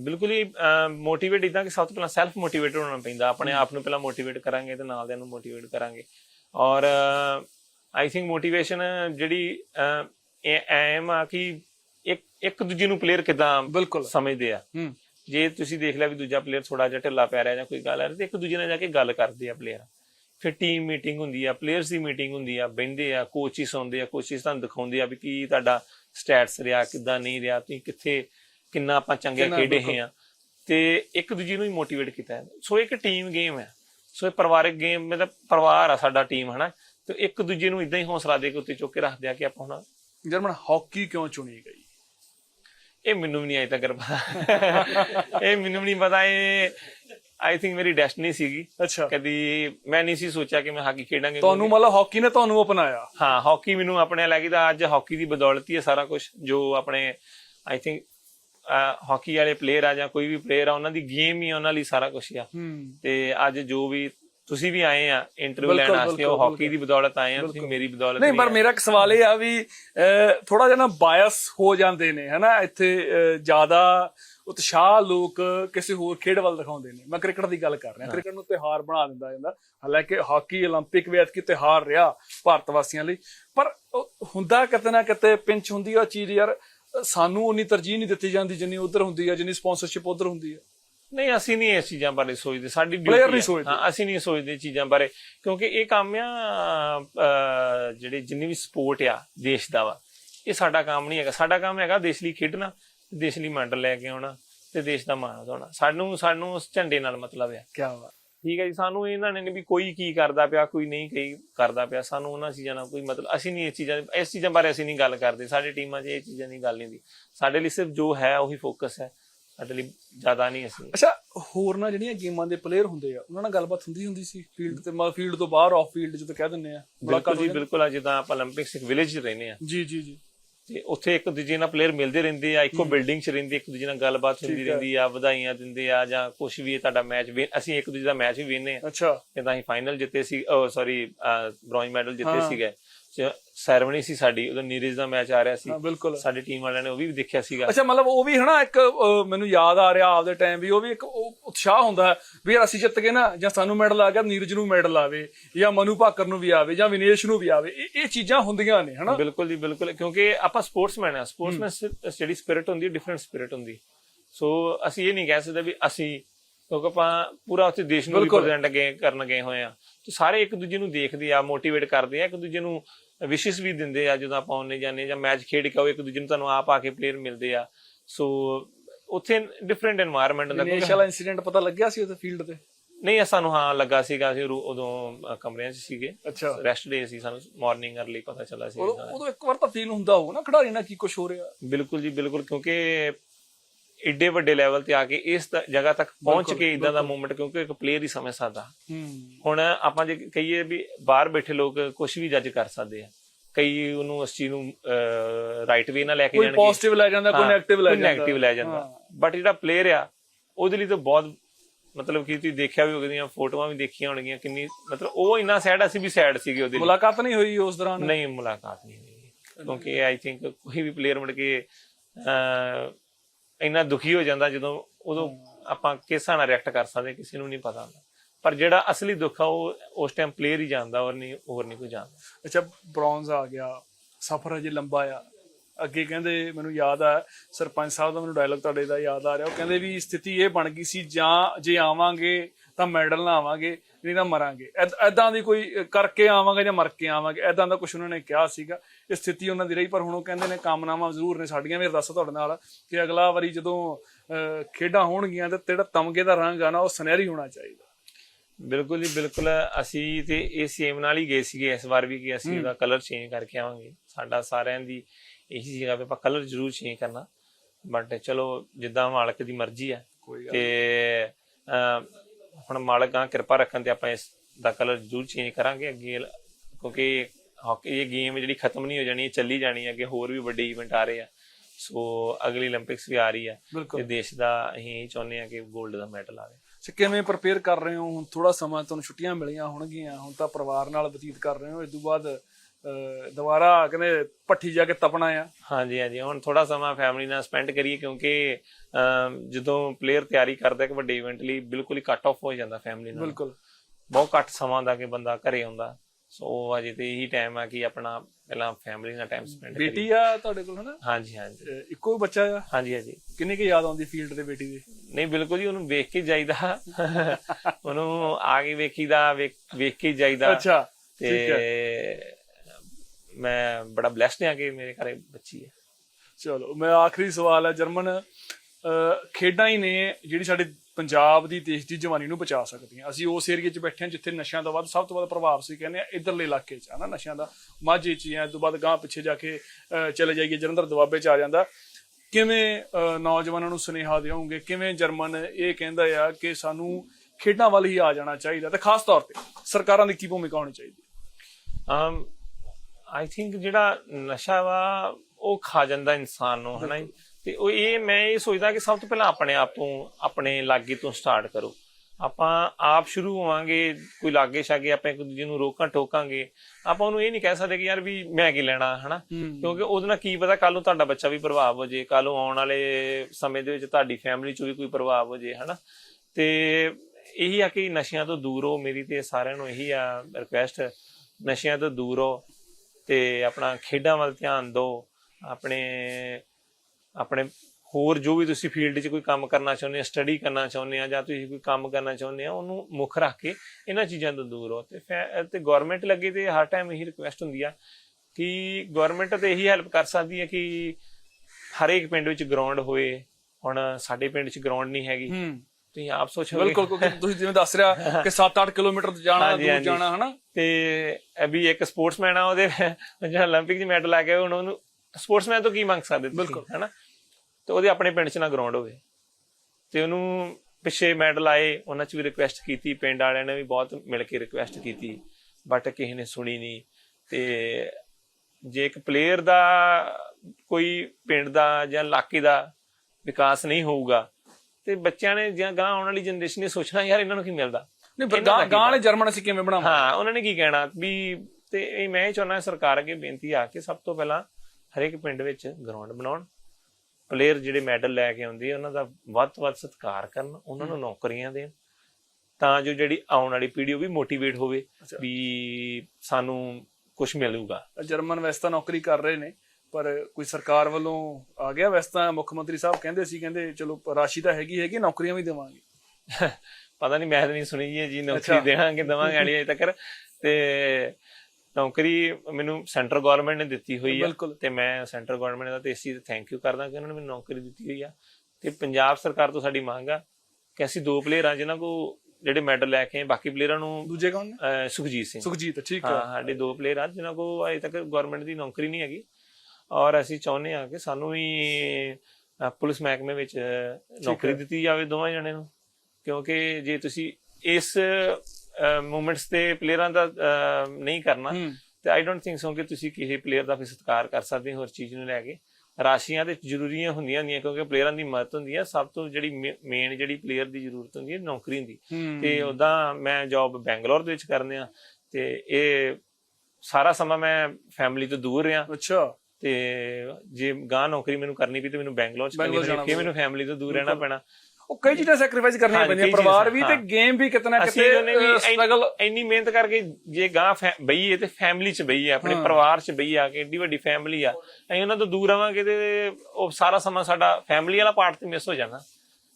ਬਿਲਕੁਲ ਹੀ ਮੋਟੀਵੇਟ ਇਦਾਂ ਕਿ ਸਭ ਤੋਂ ਪਹਿਲਾਂ ਸੈਲਫ ਮੋਟੀਵੇਟਡ ਹੋਣਾ ਪੈਂਦਾ। ਆਪਣੇ ਆਪ ਨੂੰ ਪਹਿਲਾਂ ਮੋਟੀਵੇਟ ਕਰਾਂਗੇ ਤੇ ਨਾਲ ਦਿਆਂ ਨੂੰ ਮੋਟੀਵੇਟ ਕਰਾਂਗੇ। ਔਰ ਆਈ ਥਿੰਕ ਮੋਟੀਵੇਸ਼ਨ ਜਿਹੜੀ ਐਮ ਆ ਕਿ ਇੱਕ ਦੂਜੇ ਨੂੰ ਪਲੇਅਰ ਕਿਦਾਂ ਬਿਲਕੁਲ। ਸਮਝਦੇ ਆ। ਹੂੰ। ਜੇ ਤੁਸੀਂ ਦੇਖ ਲਿਆ ਵੀ ਦੂਜਾ ਪਲੇਅਰ ਥੋੜਾ ਜਿਹਾ ਢਿੱਲਾ ਪੈ ਰਿਹਾ ਜਾਂ ਕੋਈ ਗੱਲ ਆ ਰਹੀ ਤੇ ਇੱਕ ਦੂਜੇ ਨਾਲ ਜਾ ਕੇ ਗੱਲ ਕਰਦੇ ਆ ਪਲੇਅਰ ਫਿਰ ਟੀਮ ਮੀਟਿੰਗ ਹੁੰਦੀ ਆ ਪਲੇਅਰਸ ਦੀ ਮੀਟਿੰਗ ਹੁੰਦੀ ਆ ਬੈਠਦੇ ਆ ਕੋਚਿਸ ਆਉਂਦੇ ਆ ਕੋਚਿਸ ਤੁਹਾਨੂੰ ਦਿਖਾਉਂਦੇ ਆ ਵੀ ਕੀ ਤੁਹਾਡਾ ਸਟੈਟਸ ਰਿਹਾ ਕਿੱਦਾਂ ਨਹੀਂ ਰਿਹਾ ਤੁਸੀਂ ਕਿੱਥੇ ਕਿੰਨਾ ਆਪਾਂ ਚੰਗੇ ਖੇਡੇ ਬਿਲਕੁਲ। ਆ ਤੇ ਇੱਕ ਦੂਜੇ ਨੂੰ ਹੀ ਮੋਟੀਵੇਟ ਕੀਤਾ ਹੈ ਸੋ ਇੱਕ ਟੀਮ ਗੇਮ ਹੈ ਸੋ ਇਹ ਪਰਿਵਾਰਕ ਗੇਮ ਮਤਲਬ ਪਰਿਵਾਰ ਆ ਸਾਡਾ ਟੀਮ ਹਨਾ। ਤੇ ਇੱਕ ਦੂਜੇ ਨੂੰ ਇਦਾਂ ਹੀ ਹੌਸਲਾ ਦੇ ਕੇ ਉੱਤੇ ਚੁੱਕ ਕੇ ਰੱਖਦੇ ਆ ਕਿ ਆਪਾਂ ਹੁਣ ਜਰਮਨ ਹਾਕੀ ਕਿਉਂ ਚੁਣੀ ਗਈ? ਇਹ ਮੈਨੂੰ ਵੀ ਨਹੀਂ ਅਜੇ ਤੱਕ ਪਤਾ। ਇਹ ਮੈਨੂੰ ਵੀ ਨਹੀਂ ਪਤਾ ਇਹ ਆਈ ਥਿੰਕ ਮੇਰੀ ਡੈਸਟਨੀ ਸੀਗੀ। ਅੱਛਾ। ਕਦੀ ਮੈਂ ਨਹੀਂ ਸੀ ਸੋਚਿਆ ਕਿ ਮੈਂ ਹਾਕੀ ਖੇਡਾਂਗੇ। ਤੁਹਾਨੂੰ ਮਤਲਬ ਹਾਕੀ ਨੇ ਤੁਹਾਨੂੰ ਅਪਣਾਇਆ? ਹਾਂ ਹਾਕੀ ਮੈਨੂੰ ਆਪਣੇ ਲੱਗੀ ਤਾਂ ਅੱਜ ਹਾਕੀ ਦੀ ਬਦੌਲਤ ਹੀ ਹੈ ਸਾਰਾ ਕੁਝ ਜੋ ਆਪਣੇ ਆਈ ਥਿੰਕ ਹਾਕੀ ਵਾਲੇ ਪਲੇਅਰ ਆ ਜਾਂ ਕੋਈ ਵੀ ਪਲੇਅਰ ਆ ਉਹਨਾਂ ਦੀ ਗੇਮ ਹੀ ਉਹਨਾਂ ਲਈ ਸਾਰਾ ਕੁਝ ਆ। ਤੇ ਅੱਜ ਜੋ ਵੀ ਤੁਸੀਂ ਵੀ ਆਏ ਆ ਇੰਟਰਵਿਊ ਲੈਣ ਬਿਲਕੁਲ, ਵਾਸਤੇ ਉਹ ਬਿਲਕੁਲ, ਹਾਕੀ ਦੀ ਬਦੌਲਤ ਆਏ ਆ ਤੁਸੀਂ ਮੇਰੀ ਬਦੌਲਤ ਨਹੀਂ ਵੀ ਪਰ ਆਏ। ਮੇਰਾ ਇੱਕ ਸਵਾਲ ਇਹ ਆ ਵੀ ਥੋੜਾ ਜਿਹਾ ਨਾ ਬਾਇਸ ਹੋ ਜਾਂਦੇ ਨੇ ਹਨਾ ਇੱਥੇ ਅਹ, ਜ਼ਿਆਦਾ ਉਤਸ਼ਾਹ ਲੋਕ ਕਿਸੇ ਹੋਰ ਖੇਡ ਵੱਲ ਦਿਖਾਉਂਦੇ ਨੇ ਮੈਂ ਕ੍ਰਿਕਟ ਦੀ ਗੱਲ ਕਰ ਰਿਹਾ ਕ੍ਰਿਕਟ ਨੂੰ ਤਿਹਾਰ ਬਣਾ ਦਿੰਦਾ ਜਾਂਦਾ ਹਾਲਾਂਕਿ ਹਾਕੀ 올림픽 ਵੀ ਐਤਕੀ ਤਿਹਾਰ ਰਿਹਾ ਭਾਰਤ ਵਾਸੀਆਂ ਲਈ ਪਰ ਉਹ ਹੁੰਦਾ ਕਿਤੇ ਨਾ ਕਿਤੇ ਪਿੰਚ ਹੁੰਦੀ ਆ ਉਹ ਚੀਜ਼ ਯਾਰ ਅਹ, ਸਾਨੂੰ ਉਨੀ ਤਰਜੀਹ ਨਹੀਂ ਦਿੱਤੀ ਜਾਂਦੀ ਜਿੰਨੀ ਉਧਰ ਹੁੰਦੀ ਆ ਜਿੰਨੀ ਸਪਾਂਸਰਸ਼ਿਪ ਉਧਰ ਹੁੰਦੀ ਆ ਨਹੀਂ ਅਸੀਂ ਨਹੀਂ ਇਸ ਚੀਜ਼ਾਂ ਬਾਰੇ ਸੋਚਦੇ ਸਾਡੀ Player ਨਹੀਂ। ਸੋਚਦੇ। ਹਾਂ ਅਸੀਂ ਨਹੀਂ ਸੋਚਦੇ ਇਹ ਚੀਜ਼ਾਂ ਬਾਰੇ ਕਿਉਂਕਿ ਇਹ ਕੰਮ ਆ ਅਹ, ਜਿਹੜੇ ਜਿੰਨੀ ਵੀ ਸਪੋਰਟ ਆ ਦੇਸ਼ ਦਾ ਵਾ ਇਹ ਸਾਡਾ ਕੰਮ ਨਹੀਂ ਹੈਗਾ। ਸਾਡਾ ਕੰਮ ਹੈਗਾ ਦੇਸ਼ ਲਈ ਖੇਡਣਾ ਦੇਸ਼ ਲਈ ਮੈਡਲ ਲੈ ਕੇ ਆਉਣਾ ਤੇ ਦੇਸ਼ ਦਾ ਮਾਣ ਵਧਾਉਣਾ। ਸਾਨੂੰ ਸਾਨੂੰ ਉਸ ਝੰਡੇ ਨਾਲ ਮਤਲਬ ਆ। ਕੀ ਬਾਤ। ਠੀਕ ਹੈ ਜੀ ਸਾਨੂੰ ਇਹਨਾਂ ਨੇ ਨੀ ਵੀ ਕੋਈ ਕੀ ਕਰਦਾ ਪਿਆ ਕੋਈ ਨਹੀਂ ਕੀ ਕਰਦਾ ਪਿਆ। ਸਾਨੂੰ ਉਹਨਾਂ ਚੀਜ਼ਾਂ ਨਾਲ ਕੋਈ ਮਤਲਬ ਅਸੀਂ ਨਹੀਂ ਇਸ ਚੀਜ਼ਾਂ ਇਸ ਚੀਜ਼ਾਂ ਬਾਰੇ ਅਸੀਂ ਨਹੀਂ ਗੱਲ ਕਰਦੇ। ਸਾਡੀ ਟੀਮਾਂ 'ਚ ਇਹ ਚੀਜ਼ਾਂ ਦੀ ਗੱਲ ਨਹੀਂ ਦੀ ਸਾਡੇ ਲਈ ਸਿਰਫ ਜੋ ਹੈ ਉਹੀ ਫੋਕਸ ਹੈ। ਸਾਡੇ ਲਈ ਜ਼ਿਆਦਾ ਨਹੀਂ ਅਸੀਂ ਅੱਛਾ ਹੋਰ ਨਾ ਜਿਹੜੀਆਂ ਗੇਮਾਂ ਦੇ ਪਲੇਅਰ ਹੁੰਦੇ ਆ ਉਹਨਾਂ ਨਾਲ ਗੱਲਬਾਤ ਹੁੰਦੀ ਹੁੰਦੀ ਸੀ? ਫੀਲਡ ਤੇ ਮਾ ਫੀਲਡ ਤੋਂ ਬਾਹਰ ਆਫ ਫੀਲਡ ਜਦੋਂ ਕਹਿ ਦਿੰਨੇ ਆ ਬਿਲਕੁਲ ਜੀ ਬਿਲਕੁਲ ਆ ਜਿੱਦਾਂ ਆਪਾਂ 올림픽ਸ ਇੱਕ ਵਿਲੇਜ ਰਹਿੰਦੇ ਆ। ਜੀ ਜੀ ਜੀ। ਤੇ ਉੱਥੇ ਇੱਕ ਦੂਜੇ ਨਾਲ ਪਲੇਅਰ ਮਿਲਦੇ ਰਹਿੰਦੇ ਆ ਇੱਕੋ ਬਿਲਡਿੰਗ 'ਚ ਰਹਿੰਦੇ ਇੱਕ ਦੂਜੇ ਨਾਲ ਗੱਲਬਾਤ ਹੁੰਦੀ ਰਹਿੰਦੀ ਆ ਵਧਾਈਆਂ ਦਿੰਦੇ ਆ ਜਾਂ ਕੁਝ ਵੀ ਤੁਹਾਡਾ ਮੈਚ ਅਸੀਂ ਇੱਕ ਦੂਜੇ ਦਾ ਮੈਚ ਵੀ ਵੇਨੇ ਆ। ਅੱਛਾ। ਜਿੱਦਾਂ ਅਸੀਂ ਫਾਈਨਲ ਜਿੱਤੇ ਸੀ ਸੌਰੀ ਬ੍ਰੌਂਜ ਮੈਡਲ ਜਿੱਤੇ ਸੀਗੇ। ਸੈਰੇਮਨੀ ਸੀ ਸਾਡੀ ਉਦੋਂ ਨੀਰਜ ਦਾ ਮੈਚ ਆ ਰਿਹਾ ਸੀ। ਹਾਂ ਬਿਲਕੁਲ। ਸਾਡੀ ਟੀਮ ਵਾਲਿਆਂ ਨੇ ਉਹ ਵੀ ਦੇਖਿਆ ਸੀਗਾ। ਅੱਛਾ ਮਤਲਬ ਉਹ ਵੀ ਹਨਾ ਇੱਕ ਅਹ, ਮੈਨੂੰ ਯਾਦ ਆ ਰਿਹਾ ਆਪਦੇ ਟਾਈਮ ਵੀ ਉਹ ਵੀ ਇੱਕ ਉਹ ਉਤਸ਼ਾਹ ਹੁੰਦਾ ਹੈ ਵੀ ਯਾਰ ਅਸੀਂ ਜਿੱਤ ਗਏ ਨਾ ਜਾਂ ਸਾਨੂੰ ਮੈਡਲ ਆ ਗਿਆ ਨੀਰਜ ਨੂੰ ਮੈਡਲ ਆਵੇ ਜਾਂ ਮਨੂ ਭਾਕਰ ਨੂੰ ਵੀ ਆਵੇ ਜਾਂ ਵਿਨੇਸ਼ ਨੂੰ ਵੀ ਆਵੇ ਇਹ ਇਹ ਚੀਜ਼ਾਂ ਹੁੰਦੀਆਂ ਨੇ ਹਨਾ? ਬਿਲਕੁਲ ਜੀ ਬਿਲਕੁਲ। ਕਿਉਂਕਿ ਆਪਾਂ ਸਪੋਰਟਸਮੈਨ ਆ ਸਪੋਰਟਸਮੈਨ ਜਿਹੜੀ ਸਪਿਰਿਟ ਹੁੰਦੀ ਹੈ ਡਿਫਰੈਂਟ ਸਪਿਰਿਟ ਹੁੰਦੀ। ਸੋ ਅਸੀਂ ਇਹ ਨਹੀਂ ਕਹਿ ਸਕਦੇ ਵੀ ਅਸੀਂ ਕਿਉਂਕਿ ਆਪਾਂ ਪੂਰਾ ਉੱਥੇ ਦੇਸ਼ ਨੂੰ ਬਿਲਕੁਲ। ਰਿਪਰੈਜ਼ੈਂਟ ਗਏ ਕਰਨ ਗਏ ਹੋਏ ਆ। ਤੇ ਸਾਰੇ ਇੱਕ ਦੂਜੇ ਨੂੰ ਦੇਖਦੇ ਆ ਮੋਟੀਵੇਟ ਕਰਦੇ ਆ ਇੱਕ ਦੂਜੇ ਨੂੰ ਵਿਸ਼ੇਸ ਵੀ ਦਿੰਦੇ ਆ ਜਦੋਂ ਆਪਾਂ ਆਉਣੇ ਜਾਂਦੇ ਜਾਂ ਮੈਚ ਖੇਡ ਕੇ ਆਓ ਇੱਕ ਦੂਜੇ ਨੂੰ ਤੁਹਾਨੂੰ ਆਪ ਆ ਕੇ ਪਲੇਅਰ ਮਿਲਦੇ ਆ। ਸੋ ਉੱਥੇ ਡਿਫਰੈਂਟ এনवायरमेंट ਹੁੰਦਾ ਕੋਈ ਇਨਸ਼ਾਅੱਲਾ ਇਨਸੀਡੈਂਟ ਪਤਾ ਲੱਗਿਆ ਸੀ ਉੱਥੇ ਫੀਲਡ ਤੇ? ਨਹੀਂ ਸਾਨੂੰ ਹਾਂ ਲੱਗਾ ਸੀਗਾ ਅਸੀਂ ਉਦੋਂ ਕਮਰਿਆਂ 'ਚ ਸੀਗੇ। ਅੱਛਾ। ਰੈਸਟ ਡੇ ਸੀ ਸਾਨੂੰ ਮਾਰਨਿੰਗ ਅਰਲੀ ਪਤਾ ਚੱਲਾ ਸੀ ਉਦੋਂ ਇੱਕ ਵਾਰ ਤਾਂ ਫੀਲ ਹੁੰਦਾ ਹੋਊਗਾ ਨਾ ਖਿਡਾਰੀ ਨਾਲ ਕੀ ਕੁਝ ਹੋ ਰਿਹਾ। ਬਿਲਕੁਲ ਜੀ ਬਿਲਕੁਲ ਕਿਉਂਕਿ ਏਡੇ ਵੱਡੇ ਲੈਵਲ ਤੇ ਆ ਕੇ ਇਸ ਜਗ੍ਹਾ ਤੱਕ ਪਹੁੰਚ ਕੇ ਇਦਾਂ ਦਾ। ਮੂਮੈਂਟ ਕਿਉਂਕਿ ਇੱਕ ਪਲੇਅਰ ਹੀ ਸਮਝ ਸਕਦਾ। ਹੁਣ ਆਪਾਂ ਜੇ ਕਹੀਏ ਵੀ ਬਾਹਰ ਬੈਠੇ ਲੋਕ ਕੁਝ ਵੀ ਜੱਜ ਕਰ ਸਕਦੇ ਆ। ਕਈ ਉਹਨੂੰ ਉਸ ਚੀਜ਼ ਨੂੰ ਰਾਈਟ ਵੇ ਨਾਲ ਲੈ ਕੇ ਕੋਈ ਜਾਣਗੇ। ਪੋਜ਼ਿਟਿਵ ਲੈ ਜਾਂਦਾ ਕੋਈ ਨੈਗੇਟਿਵ ਲੈ ਜਾਂਦਾ। ਨੈਗੇਟਿਵ ਲੈ ਜਾਂਦਾ। ਬਟ ਜਿਹੜਾ ਪਲੇਅਰ ਆ ਉਹਦੇ ਲਈ ਤਾਂ ਬਹੁਤ ਮਤਲਬ ਕਿ ਤੁਸੀਂ ਦੇਖਿਆ ਵੀ ਉਹਦੀਆਂ ਫੋਟੋਆਂ ਵੀ ਦੇਖੀਆਂ ਹੋਣਗੀਆਂ ਕਿੰਨੀ ਮਤਲਬ ਉਹ ਇੰਨਾ ਸੈਡ ਅਸੀਂ ਵੀ ਸੈਡ ਸੀਗੇ ਉਹਦੇ ਲਈ। ਮੁਲਾਕਾਤ ਨਹੀਂ ਹੋਈ ਉਸ ਦੌਰਾਨ? ਨਹੀਂ ਮੁਲਾਕਾਤ ਨਹੀਂ ਹੋਈ। ਕਿਉਂਕਿ ਆਈ ਥਿੰਕ ਕੋਈ ਵੀ ਪਲੇਅਰ ਮੁੜ ਕੇ ਇੰਨਾ ਦੁਖੀ ਹੋ ਜਾਂਦਾ ਜਦੋਂ ਉਦੋਂ ਆਪਾਂ ਕਿਸ ਨਾਲ ਰਿਐਕਟ ਕਰ ਸਕਦੇ ਕਿਸੇ ਨੂੰ ਨਹੀਂ ਪਤਾ ਹੁੰਦਾ। ਪਰ ਜਿਹੜਾ ਅਸਲੀ ਦੁੱਖ ਆ ਉਹ ਉਸ ਟਾਈਮ ਪਲੇਅਰ ਹੀ ਜਾਣਦਾ ਔਰ ਨਹੀਂ ਹੋਰ ਨਹੀਂ ਕੋਈ ਜਾਣਦਾ। ਅੱਛਾ ਬ੍ਰੌਂਜ਼ ਆ ਗਿਆ ਸਫ਼ਰ ਅਜੇ ਲੰਬਾ ਆ। ਅੱਗੇ ਕਹਿੰਦੇ ਮੈਨੂੰ ਯਾਦ ਆ ਸਰਪੰਚ ਸਾਹਿਬ ਦਾ ਮੈਨੂੰ ਡਾਇਲੌਗ ਤੁਹਾਡੇ ਦਾ ਯਾਦ ਆ ਰਿਹਾ। ਉਹ ਕਹਿੰਦੇ ਵੀ ਸਥਿਤੀ ਇਹ ਬਣ ਗਈ ਸੀ ਜਾਂ ਜੇ ਆਵਾਂਗੇ ਤਾਂ ਮੈਡਲ ਨਾ ਆਵਾਂਗੇ। ਨਹੀਂ ਤਾਂ ਮਰਾਂਗੇ। ਐਦਾਂ ਦੀ ਕੋਈ ਕਰਕੇ ਆਵਾਂਗੇ ਜਾਂ ਮਰ ਕੇ ਆਵਾਂਗੇ ਐਦਾਂ ਦਾ ਕੁਝ ਉਹਨਾਂ ਨੇ ਕਿਹਾ ਸੀਗਾ। ਇਹ ਸਥਿਤੀ ਉਹਨਾਂ ਦੀ ਰਹੀ ਪਰ ਹੁਣ ਉਹ ਕਹਿੰਦੇ ਨੇ ਕਾਮਨਾਵਾਂ ਜ਼ਰੂਰ ਨੇ ਸਾਡੀਆਂ ਵੀ। ਅਰਦਾਸਾਂ ਤੁਹਾਡੇ ਨਾਲ ਕਿ ਅਗਲਾ ਵਾਰੀ ਜਦੋਂ ਖੇਡਾਂ ਹੋਣਗੀਆਂ ਤੇ ਜਿਹੜਾ ਤਮਗੇ ਦਾ ਰੰਗ ਆ ਨਾ ਉਹ ਸੁਨਹਿਰੀ ਹੋਣਾ ਚਾਹੀਦਾ। ਬਿਲਕੁਲ ਜੀ ਬਿਲਕੁਲ। ਅਸੀਂ ਤੇ ਇਹ ਸੇਮ ਨਾਲ ਹੀ ਗਏ ਸੀਗੇ। ਇਸ ਵਾਰ ਵੀ ਕਿ ਅਸੀਂ ਉਹਦਾ ਕਲਰ ਚੇਂਜ ਕਰਕੇ ਆਵਾਂਗੇ। ਸਾਡਾ ਸਾਰਿਆਂ ਦੀ ਇਹੀ ਸੀਗਾ ਵੀ ਆਪਾਂ ਕਲਰ ਜ਼ਰੂਰ ਚੇਂਜ ਕਰਨਾ। ਬਟ ਚਲੋ ਜਿੱਦਾਂ ਮਾਲਕ ਦੀ ਮਰਜ਼ੀ ਹੈ ਕੋਈ ਗੱਲ ਤੇ ਹੁਣ ਮਾਲਕ ਆ ਕਿਰਪਾ ਰੱਖਣ ਤੇ ਆਪਾਂ ਇਸ ਦਾ ਕਲਰ ਜ਼ਰੂਰ ਚੇਂਜ ਕਰਾਂਗੇ ਅੱਗੇ ਕਿਉਂਕਿ ਹਾਕੀ ਇਹ ਗੇਮ ਜਿਹੜੀ ਖਤਮ ਨਹੀਂ ਹੋ ਜਾਣੀ ਚੱਲੀ ਜਾਣੀ ਅੱਗੇ ਹੋਰ ਵੀ ਵੱਡੇ ਇਵੈਂਟ ਆ ਰਹੇ ਆ। ਸੋ ਅਗਲੀ 올림픽ਸ ਵੀ ਆ ਰਹੀ ਆ ਤੇ ਦੇਸ਼ ਦਾ ਅਸੀਂ ਚਾਹੁੰਦੇ ਆ ਕਿ 골ਡ ਦਾ ਮੈਡਲ ਆਵੇ। ਸੋ ਕਿਵੇਂ ਪ੍ਰਪੇਅਰ ਕਰ ਰਹੇ ਹੋ? ਹੁਣ ਥੋੜਾ ਸਮਾਂ ਤੁਹਾਨੂੰ ਛੁੱਟੀਆਂ ਮਿਲੀਆਂ ਹੋਣਗੀਆਂ ਹੁਣ ਤਾਂ ਪਰਿਵਾਰ ਨਾਲ ਬਤੀਤ ਕਰ ਰਹੇ ਹੋ ਇਸ ਤੋਂ ਬਾਅਦ ਦੁਬਾਰਾ ਕਹਿੰਦੇ ਪੱਠੀ ਜਾ ਕੇ ਤਪਣਾ ਆ। ਹਾਂਜੀ ਹਾਂਜੀ। ਹੁਣ ਥੋੜਾ ਸਮਾਂ ਫੈਮਿਲੀ ਨਾਲ ਸਪੈਂਡ ਕਰੀਏ ਕਿਉਂਕਿ ਜਦੋਂ ਪਲੇਅਰ ਤਿਆਰੀ ਕਰਦਾ ਇੱਕ ਵੱਡੇ ਇਵੈਂਟ ਲਈ ਬਿਲਕੁਲ ਹੀ ਕੱਟ ਆਫ ਹੋ ਜਾਂਦਾ ਫੈਮਿਲੀ ਨਾਲ। ਬਿਲਕੁਲ। ਬਹੁਤ ਘੱਟ ਸਮਾਂ ਦਾ ਕਿ ਬੰਦਾ ਘਰੇ ਆਉਂਦਾ ਸੋ ਅਜੇ ਤੇ ਇਹੀ ਟਾਈਮ ਆ ਕਿ ਆਪਣਾ ਪਹਿਲਾਂ ਫੈਮਿਲੀ ਨਾਲ ਟਾਈਮ ਸਪੈਂਡ ਕਰੀਏ। ਬੇਟੀ ਆ ਤੁਹਾਡੇ ਕੋਲ ਹਨਾ? ਹਾਂਜੀ ਹਾਂਜੀ। ਇੱਕੋ ਹੀ ਬੱਚਾ ਆ? ਹਾਂਜੀ ਹਾਂਜੀ। ਕਿੰਨੀ ਕੀ ਯਾਦ ਆਉਂਦੀ ਫੀਲਡ ਦੇ ਬੇਟੀ ਦੀ? ਨਹੀਂ ਬਿਲਕੁਲ ਜੀ ਉਹਨੂੰ ਵੇਖ ਕੇ ਜਾਈਦਾ। ਉਹਨੂੰ ਆ ਕੇ ਵੇਖੀਦਾ ਵੇਖ ਕੇ ਜਾਈਦਾ। ਅੱਛਾ ਤੇ ਮੈਂ ਬੜਾ ਬlesed ਹਾਂ ਕਿ ਮੇਰੇ ਘਰੇ ਬੱਚੀ ਹੈ। ਚਲੋ ਮੈਂ ਆਖਰੀ ਸਵਾਲ ਹੈ ਜਰਮਨ ਖੇਡਾਂ ਹੀ ਨੇ ਜਿਹੜੀ ਸਾਡੇ ਪੰਜਾਬ ਦੀ ਦੇਸ਼ ਦੀ ਜਵਾਨੀ ਨੂੰ ਬਚਾ ਸਕਦੀਆਂ। ਅਸੀਂ ਉਸ ਏਰੀਏ 'ਚ ਬੈਠੇ ਹਾਂ ਜਿੱਥੇ ਨਸ਼ਿਆਂ ਦਾ ਵੱਧ ਸਭ ਤੋਂ ਵੱਧ ਪ੍ਰਭਾਵ ਸੀ ਕਹਿੰਦੇ ਆ ਇਧਰਲੇ ਇਲਾਕੇ 'ਚ ਹਨਾ ਨਸ਼ਿਆਂ ਦਾ। ਮਾਝੇ 'ਚ ਜਾਂ ਤੋਂ ਬਾਅਦ ਗਾਂ ਪਿੱਛੇ ਜਾ ਕੇ ਚਲੇ ਜਾਈਏ ਜਲੰਧਰ ਦੁਆਬੇ 'ਚ ਆ ਜਾਂਦਾ। ਕਿਵੇਂ ਨੌਜਵਾਨਾਂ ਨੂੰ ਸੁਨੇਹਾ ਦਿਓਗੇ? ਕਿਵੇਂ ਜਰਮਨ ਇਹ ਕਹਿੰਦਾ ਆ ਕਿ ਸਾਨੂੰ ਖੇਡਾਂ ਵੱਲ ਹੀ ਆ ਜਾਣਾ ਚਾਹੀਦਾ? ਤੇ ਖਾਸ ਤੌਰ ਤੇ ਸਰਕਾਰਾਂ ਦੀ ਕੀ ਭੂਮਿਕਾ ਹੋਣੀ ਚਾਹੀਦੀ? um ਆਈ ਥਿੰਕ ਜਿਹੜਾ ਨਸ਼ਾ ਵਾ ਉਹ ਖਾ ਜਾਂਦਾ ਇਨਸਾਨ ਨੂੰ ਹਨਾ ਜੀ। ਤੇ ਉਹ ਇਹ ਮੈਂ ਇਹ ਸੋਚਦਾ ਕਿ ਸਭ ਤੋਂ ਪਹਿਲਾਂ ਆਪਣੇ ਆਪ ਤੋਂ ਆਪਣੇ ਲਾਗੇ ਤੋਂ ਸਟਾਰਟ ਕਰੋ। ਆਪਾਂ ਆਪ ਸ਼ੁਰੂ ਹੋਵਾਂਗੇ ਕੋਈ ਲਾਗੇ ਛਾਗੇ ਆਪਾਂ ਇੱਕ ਦੂਜੇ ਨੂੰ ਰੋਕਾਂ ਟੋਕਾਂਗੇ ਆਪਾਂ ਉਹਨੂੰ ਇਹ ਨਹੀਂ ਕਹਿ ਸਕਦੇ ਕਿ ਯਾਰ ਵੀ ਮੈਂ ਕੀ ਲੈਣਾ ਹਨਾ? ਕਿਉਂਕਿ ਉਹਦੇ ਨਾਲ ਕੀ ਪਤਾ ਕੱਲ ਨੂੰ ਤੁਹਾਡਾ ਬੱਚਾ ਵੀ ਪ੍ਰਭਾਵ ਹੋ ਜੇ ਕੱਲ ਨੂੰ ਆਉਣ ਵਾਲੇ ਸਮੇਂ ਦੇ ਵਿੱਚ ਤੁਹਾਡੀ ਫੈਮਿਲੀ 'ਚ ਵੀ ਕੋਈ ਪ੍ਰਭਾਵ ਹੋ ਜੇ ਹਨਾ? ਤੇ ਇਹੀ ਆ ਕਿ ਨਸ਼ਿਆਂ ਤੋਂ ਦੂਰ ਹੋ ਮੇਰੀ ਤੇ ਸਾਰਿਆਂ ਨੂੰ ਇਹੀ ਆ ਰਿਕੁਐਸਟ ਨਸ਼ਿਆਂ ਤੋਂ ਦੂਰ ਹੋ ਤੇ ਆਪਣਾ ਖੇਡਾਂ ਵੱਲ ਧਿਆਨ ਦਿਓ, ਆਪਣੇ ਆਪਣੇ ਹੋਰ ਜੋ ਵੀ ਤੁਸੀਂ ਫੀਲਡ 'ਚ ਕੋਈ ਕੰਮ ਕਰਨਾ ਚਾਹੁੰਦੇ ਆ ਸਟੱਡੀ ਕਰਨਾ ਚਾਹੁੰਦੇ ਆ ਜਾਂ ਤੁਸੀਂ ਕੋਈ ਕੰਮ ਕਰਨਾ ਚਾਹੁੰਦੇ ਆ ਉਹਨੂੰ ਮੁੱਖ ਰੱਖ ਕੇ ਇਹਨਾਂ ਚੀਜ਼ਾਂ ਤੋਂ ਦੂਰ ਹੋ ਤੇ ਫੈ- ਤੇ ਗਵਰਨਮੈਂਟ ਲੱਗੇ ਤੇ ਹਰ ਟਾਈਮ ਇਹੀ ਰਿਕੁਐਸਟ ਹੁੰਦੀ ਆ ਕਿ ਗਵਰਨਮੈਂਟ ਤੇ ਇਹੀ ਹੈਲਪ ਕਰ ਸਕਦੀ ਹੈ ਕਿ ਹਰੇਕ ਪਿੰਡ ਵਿੱਚ ਗਰਾਊਂਡ ਹੋਏ, ਹੁਣ ਸਾਡੇ ਪਿੰਡ 'ਚ ਗਰਾਊਂਡ ਨਹੀਂ ਹੈਗੀ। ਤੁਸੀਂ ਆਪ ਸੋਚੋਗੇ ਬਿਲਕੁਲ ਕਿਉਂਕਿ ਤੁਸੀਂ ਜਿਵੇਂ ਦੱਸ ਰਿਹਾ ਕਿ 7-8 ਕਿਲੋਮੀਟਰ ਜਾਣਾ ਹਾਂਜੀ, ਦੂਰ ਹਾਂਜੀ। ਜਾਣਾ ਹਨਾ ਤੇ ਇਹ ਵੀ ਇੱਕ ਸਪੋਰਟਸਮੈਨ ਆ ਉਹਦੇ ਜਿਹੜਾ 올림픽 'ਚ ਮੈਡਲ ਆ ਗਿਆ ਹੁਣ ਉਹਨੂੰ ਸਪੋਰਟਸਮੈਨ ਤੋਂ ਕੀ ਮੰਗ ਸਕਦੇ ਤੁਸੀਂ ਬਿਲਕੁਲ। ਹੈਨਾ ਤੇ ਉਹਦੇ ਆਪਣੇ ਪਿੰਡ 'ਚ ਨਾ ਗਰਾਊਂਡ ਹੋਵੇ ਤੇ ਉਹਨੂੰ ਪਿੱਛੇ ਮੈਡਲ ਆਏ ਉਹਨਾਂ 'ਚ ਵੀ ਰਿਕੁਐਸਟ ਕੀਤੀ ਪਿੰਡ ਵਾਲਿਆਂ ਨੇ ਵੀ ਬਹੁਤ ਮਿਲ ਕੇ ਰਿਕੁਐਸਟ ਕੀਤੀ ਬਟ ਕਿਸੇ ਨੇ ਸੁਣੀ ਨਹੀਂ ਤੇ ਜੇ ਇੱਕ ਪਲੇਅਰ ਦਾ ਕੋਈ ਪਿੰਡ ਦਾ ਜਾਂ ਇਲਾਕੇ ਦਾ ਵਿਕਾਸ ਨਹੀਂ ਹੋਊਗਾ ਤੇ ਬੱਚਿਆਂ ਨੇ ਜਾਂ ਗਾਂ ਆਉਣ ਵਾਲੀ ਜਨਰੇਸ਼ਨ ਨੇ ਸੋਚਣਾ ਯਾਰ ਇਹਨਾਂ ਨੂੰ ਕੀ ਮਿਲਦਾ? ਨਹੀਂ ਪਰ ਗਾਂ ਗਾਂ ਵਾਲੇ ਜਰਮਨ ਅਸੀਂ ਕਿਵੇਂ ਬਣਾਵਾਂਗੇ? ਹਾਂ ਉਹਨਾਂ ਨੇ ਕੀ ਕਹਿਣਾ? ਵੀ ਤੇ ਇਹ ਮੈਂ ਚਾਹੁੰਦਾ ਸਰਕਾਰ ਅੱਗੇ ਬੇਨਤੀ ਆ ਕਿ ਸਭ ਤੋਂ ਪਹਿਲਾਂ ਹਰੇਕ ਪਿੰਡ ਵਿੱਚ ਗਰਾਊਂਡ ਬਣਾਉਣ। ਪਲੇਅਰ ਜਿਹੜੇ ਮੈਡਲ ਲੈ ਕੇ ਆਉਂਦੇ ਉਹਨਾਂ ਦਾ ਵੱਧ ਤੋਂ ਵੱਧ ਸਤਿਕਾਰ ਕਰਨ ਉਹਨਾਂ ਨੂੰ ਨੌਕਰੀਆਂ ਦੇਣ। ਤਾਂ ਜੋ ਜਿਹੜੀ ਆਉਣ ਵਾਲੀ ਪੀੜ੍ਹੀ ਉਹ ਵੀ ਮੋਟੀਵੇਟ ਹੋਵੇ। ਵੀ ਸਾਨੂੰ ਕੁਝ ਮਿਲੂਗਾ। ਜਰਮਨ ਵੈਸੇ ਤਾਂ ਨੌਕਰੀ ਕਰ ਰਹੇ ਨੇ ਪਰ ਕੋਈ ਸਰਕਾਰ ਵੱਲੋਂ ਆ ਗਿਆ? ਵੈਸੇ ਤਾਂ ਮੁੱਖ ਮੰਤਰੀ ਸਾਹਿਬ ਕਹਿੰਦੇ ਸੀ ਕਹਿੰਦੇ ਚਲੋ ਰਾਸ਼ੀ ਤਾਂ ਹੈਗੀ ਹੈਗੀ ਨੌਕਰੀਆਂ ਵੀ ਦੇਵਾਂਗੇ। ਪਤਾ ਨਹੀਂ ਮੈਂ ਤਾਂ ਨਹੀਂ ਸੁਣੀ ਜੀ। ਨੌਕਰੀ ਦੇਵਾਂਗੇ ਦਵਾਂਗੇ ਅੜੀ ਅਜੇ ਤੱਕ। ਤੇ ਨੌਕਰੀ ਮੈਨੂੰ ਸੈਂਟਰ ਗਵਰਨਮੈਂਟ ਨੇ ਦਿੱਤੀ ਹੋਈ ਆ। ਬਿਲਕੁਲ। ਤੇ ਮੈਂ ਸੈਂਟਰ ਗਵਰਨਮੈਂਟ ਦਾ ਤੇ ਇਸ ਚੀਜ਼ ਤੇ ਥੈਂਕ ਯੂ ਕਰਦਾ ਕਿ ਉਹਨਾਂ ਨੇ ਮੈਨੂੰ ਨੌਕਰੀ ਦਿੱਤੀ ਹੋਈ ਆ। ਤੇ ਪੰਜਾਬ ਸਰਕਾਰ ਤੋਂ ਸਾਡੀ ਮੰਗ ਆ ਕਿ ਅਸੀਂ ਦੋ ਪਲੇਅਰ ਆ ਜਿਨ੍ਹਾਂ ਕੋ ਜਿਹੜੇ ਮੈਡਲ ਲੈ ਕੇ ਆਏ ਬਾਕੀ ਪਲੇਅਰਾਂ ਨੂੰ ਦੂਜੇ ਕੌਣ ਸੁਖਜੀਤ ਸਿੰਘ। ਸੁਖਜੀਤ ਠੀਕ ਹਾਂ ਹੈ ਸਾਡੇ ਦੋ ਪਲੇਅਰ ਆ ਜਿਨ੍ਹਾਂ ਕੋ ਅਜੇ ਤੱਕ ਗਵਰਨਮੈਂਟ ਦੀ ਨੌਕਰੀ ਨਹੀਂ ਹੈਗੀ। ਔਰ ਅਸੀਂ ਚਾਹੁੰਦੇ ਆ ਕਿ ਸਾਨੂੰ ਵੀ ਪੁਲਿਸ ਮਹਿਕਮੇ ਵਿੱਚ ਨੌਕਰੀ ਹੈ। ਦਿੱਤੀ ਜਾਵੇ ਦੋਵਾਂ ਜਣਿਆਂ ਨੂੰ। ਕਿਉਂਕਿ ਜੇ ਤੁਸੀਂ ਇਸ ਮੂਮੈਂਟਸ ਤੇ ਪਲੇਅਰਾਂ ਦਾ ਨਹੀਂ ਕਰਨਾ ਹੂੰ। ਤੇ ਆਈ ਡੋਨਟ ਥਿੰਕ ਸੋ ਕਿ ਤੁਸੀਂ ਕਿਸੇ ਪਲੇਅਰ ਦਾ ਵੀ ਸਤਿਕਾਰ ਕਰ ਸਕਦੇ ਹੋ ਹਰ ਚੀਜ਼ ਨੂੰ ਲੈ ਕੇ। ਰਾਸ਼ੀਆਂ ਤੇ ਜ਼ਰੂਰੀਆਂ ਹੁੰਦੀਆਂ ਹੁੰਦੀਆਂ ਕਿਉਂਕਿ ਪਲੇਅਰਾਂ ਦੀ ਮਦਦ ਹੁੰਦੀ ਹੈ। ਸਭ ਤੋਂ ਜਿਹੜੀ ਮੇਨ ਜਿਹੜੀ ਪਲੇਅਰ ਦੀ ਜ਼ਰੂਰਤ ਹੁੰਦੀ ਹੈ ਨੌਕਰੀ ਦੀ। ਹੂੰ। ਤੇ ਉਦਾਂ ਮੈਂ ਜੌਬ ਬੈਂਗਲੌਰ ਦੇ ਵਿੱਚ ਕਰਨੇ ਆ। ਤੇ ਇਹ ਸਾਰਾ ਸਮਾਂ ਮੈਂ ਫੈਮਿਲੀ ਤੋਂ ਦੂਰ ਰਿਹਾ। ਅੱਛਾ। ਤੇ ਜੇ ਗਾਂ ਨੌਕਰੀ ਮੈਨੂੰ ਕਰਨੀ ਪਈ ਤੇ ਮੈਨੂੰ ਬੈਂਗਲੌਰ ਚ ਕਰਨੀ ਪਈ ਫਿਰ ਮੈਨੂੰ ਫੈਮਿਲੀ ਤੋਂ ਦੂਰ ਰਹਿਣਾ। ਪੈਣਾ ਉਹ ਕਈ ਚੀਜ਼ਾਂ ਸੈਕਰੀਫਾਈਸ ਕਰਨੀਆਂ ਪੈਂਦੀਆਂ ਪਰਿਵਾਰ ਵੀ ਤੇ। ਗੇਮ ਵੀ ਕਿਤਨਾ ਕਿਤੇ ਸਟਰਗਲ ਇੰਨੀ ਮਿਹਨਤ ਕਰਕੇ ਜੇ ਗਾਂ ਬਈਏ ਤੇ ਫੈਮਿਲੀ ਚ ਬਈਏ ਆਪਣੇ। ਪਰਿਵਾਰ ਚ ਬਈਏ ਆ ਕੇ ਏਡੀ ਵੱਡੀ ਫੈਮਿਲੀ ਆ ਅਸੀਂ ਉਹਨਾਂ ਤੋਂ ਦੂਰ ਰਵਾਂਗੇ ਤੇ ਉਹ ਸਾਰਾ ਸਮਾਂ ਸਾਡਾ ਫੈਮਿਲੀ ਵਾਲਾ ਪਾਰਟ ਤੇ ਮਿਸ ਹੋ ਜਾਣਾ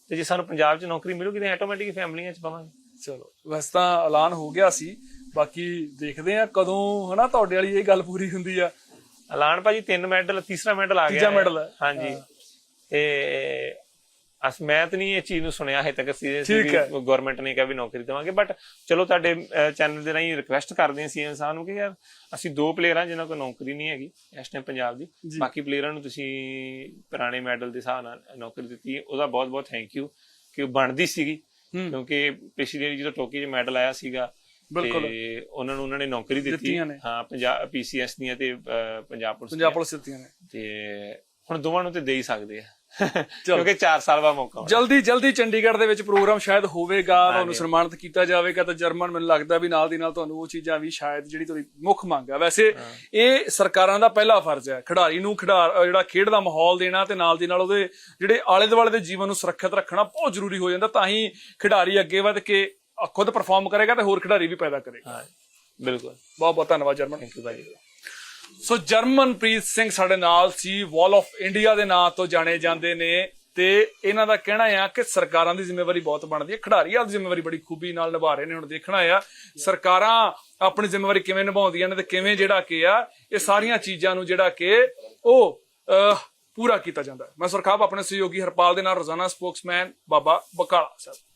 ਤੇ ਜੇ ਸਾਨੂੰ ਪੰਜਾਬ ਚ ਨੌਕਰੀ ਮਿਲੂਗੀ ਤੇ ਆਟੋਮੈਟਿਕ ਫੈਮਲੀਆਂ ਚ ਪਾਵਾਂਗੇ ਚਲੋ ਵੈਸੇ ਤਾਂ ਐਲਾਨ ਹੋ ਗਿਆ ਸੀ ਬਾਕੀ ਦੇਖਦੇ ਆ ਕਦੋਂ ਹਨਾ ਤੁਹਾਡੇ ਵਾਲੀ ਇਹ ਗੱਲ ਪੂਰੀ ਹੁੰਦੀ ਆ ਐਲਾਨ ਭਾਜੀ ਤਿੰਨ ਮੈਡਲ ਤੀਸਰਾ ਮੈਡਲ ਆ ਗਿਆ ਤੀਜਾ ਮੈਡਲ। ਹਾਂਜੀ ਤੇ ਅਸ ਮੈਂ ਤਾਂ ਨਹੀਂ ਇਹ ਚੀਜ਼ ਨੂੰ ਸੁਣਿਆ ਹੈ ਤੱਕ ਸੀਰੀਅਸਲੀ। ਗਵਰਨਮੈਂਟ ਨੇ ਕਿਹਾ ਵੀ ਨੌਕਰੀ ਦੇਵਾਂਗੇ ਬਟ ਚਲੋ ਤੁਹਾਡੇ ਚੈਨਲ ਦੇ ਰਾਹੀਂ ਰਿਕਵੈਸਟ ਕਰਦੇ ਹਾਂ ਸੀਐਮ ਸਾਹਿਬ ਨੂੰ ਕਿ ਯਾਰ ਅਸੀਂ ਦੋ ਪਲੇਅਰ ਜਿਨ੍ਹਾਂ ਕੋਲ ਨੌਕਰੀ ਨਹੀਂ ਹੈਗੀ ਇਸ ਟਾਈਮ ਪੰਜਾਬ ਦੀ। ਬਾਕੀ ਪਲੇਅਰਾਂ ਨੂੰ ਤੁਸੀਂ ਪੁਰਾਣੇ ਮੈਡਲ ਦੇ ਹਿਸਾਬ ਨਾਲ ਨੌਕਰੀ ਦਿੱਤੀ ਉਹਦਾ ਬਹੁਤ ਬਹੁਤ ਥੈਂਕ ਯੂ ਕਿ ਉਹ ਬਣਦੀ ਸੀਗੀ ਕਿਉਂਕਿ ਪਿਛਲੀ ਵਾਰੀ ਜਦੋਂ ਟੋਕੀ 'ਚ ਮੈਡਲ ਆਇਆ ਸੀਗਾ ਬਿਲਕੁਲ ਤੇ ਉਹਨਾਂ ਨੂੰ ਉਹਨਾਂ ਨੇ ਨੌਕਰੀ ਦਿੱਤੀ। ਹਾਂ ਪੰਜਾਬ ਪੀਸੀਐਸ ਦੀਆਂ ਤੇ ਪੰਜਾਬ ਪੁਲਿਸ ਪੰਜਾਬ। ਪੁਲਿਸ ਦਿੱਤੀਆਂ ਨੇ ਤੇ ਹੁਣ ਦੋਵਾਂ ਨੂੰ ਤੇ ਦੇ ਹੀ ਸਕਦੇ ਆ। ਕਿਉਂਕਿ 4 ਸਾਲ ਬਾਅਦ ਮੌਕਾ ਜਲਦੀ ਜਲਦੀ ਚੰਡੀਗੜ੍ਹ ਦੇ ਵਿੱਚ ਪ੍ਰੋਗਰਾਮ ਸ਼ਾਇਦ ਹੋਵੇਗਾ ਤੁਹਾਨੂੰ। ਸਨਮਾਨਿਤ ਕੀਤਾ ਜਾਵੇਗਾ ਤਾਂ ਜਰਮਨ ਮੈਨੂੰ ਲੱਗਦਾ ਵੀ ਨਾਲ ਦੀ ਨਾਲ ਤੁਹਾਨੂੰ ਉਹ ਚੀਜ਼ਾਂ ਵੀ ਸ਼ਾਇਦ ਜਿਹੜੀ ਤੁਹਾਡੀ ਮੁੱਖ ਮੰਗ ਹੈ ਵੈਸੇ ਇਹ ਸਰਕਾਰਾਂ ਦਾ ਪਹਿਲਾ ਫਰਜ਼ ਹੈ ਖਿਡਾਰੀ ਨੂੰ ਖਿਡਾਰ ਜਿਹੜਾ ਖੇਡ ਦਾ ਮਾਹੌਲ ਦੇਣਾ ਤੇ ਨਾਲ ਦੀ ਨਾਲ ਉਹਦੇ ਜਿਹੜੇ ਆਲੇ ਦੁਆਲੇ ਦੇ ਜੀਵਨ ਨੂੰ ਸੁਰੱਖਿਅਤ ਰੱਖਣਾ ਬਹੁਤ ਜ਼ਰੂਰੀ ਹੋ ਜਾਂਦਾ ਤਾਂ ਹੀ ਖਿਡਾਰੀ ਅੱਗੇ ਵਧ ਕੇ ਖੁਦ ਪਰਫਾਰਮ ਕਰੇਗਾ ਤੇ ਹੋਰ ਖਿਡਾਰੀ ਵੀ ਪੈਦਾ ਕਰੇਗਾ। ਹਾਂ ਬਿਲਕੁਲ। ਬਹੁਤ ਬਹੁਤ ਧੰਨਵਾਦ ਜਰਮਨ। ਥੈਂਕ ਯੂ ਭਾਜੀ ਸੋ ਜਰਮਨਪ੍ਰੀਤ ਸਿੰਘ ਸਾਡੇ ਨਾਲ ਸੀ ਵਾਲ ਆਫ ਇੰਡੀਆ ਦੇ ਨਾਂ ਤੋਂ ਜਾਣੇ ਜਾਂਦੇ ਨੇ ਤੇ ਇਹਨਾਂ ਦਾ ਕਹਿਣਾ ਆ ਕਿ ਸਰਕਾਰਾਂ ਦੀ ਜ਼ਿੰਮੇਵਾਰੀ ਬਹੁਤ ਬਣਦੀ ਹੈ। ਖਿਡਾਰੀਆਂ ਦੀ ਜ਼ਿੰਮੇਵਾਰੀ ਬੜੀ ਖੂਬੀ ਨਾਲ ਨਿਭਾ ਰਹੇ ਨੇ ਹੁਣ ਦੇਖਣਾ ਆ। ਸਰਕਾਰਾਂ ਆਪਣੀ ਜ਼ਿੰਮੇਵਾਰੀ ਕਿਵੇਂ ਨਿਭਾਉਂਦੀਆਂ ਨੇ ਤੇ ਕਿਵੇਂ ਜਿਹੜਾ ਕਿ ਆ ਇਹ ਸਾਰੀਆਂ ਚੀਜ਼ਾਂ ਨੂੰ ਜਿਹੜਾ ਕਿ ਉਹ ਪੂਰਾ ਕੀਤਾ ਜਾਂਦਾ ਹੈ। ਮੈਂ ਸੁਰਖਾਬ ਆਪਣੇ ਸਹਿਯੋਗੀ ਹਰਪਾਲ ਦੇ ਨਾਲ ਰੋਜ਼ਾਨਾ ਸਪੋਕਸਮੈਨ ਬਾਬਾ ਬਕਾਲਾ ਸਾਹਿਬ।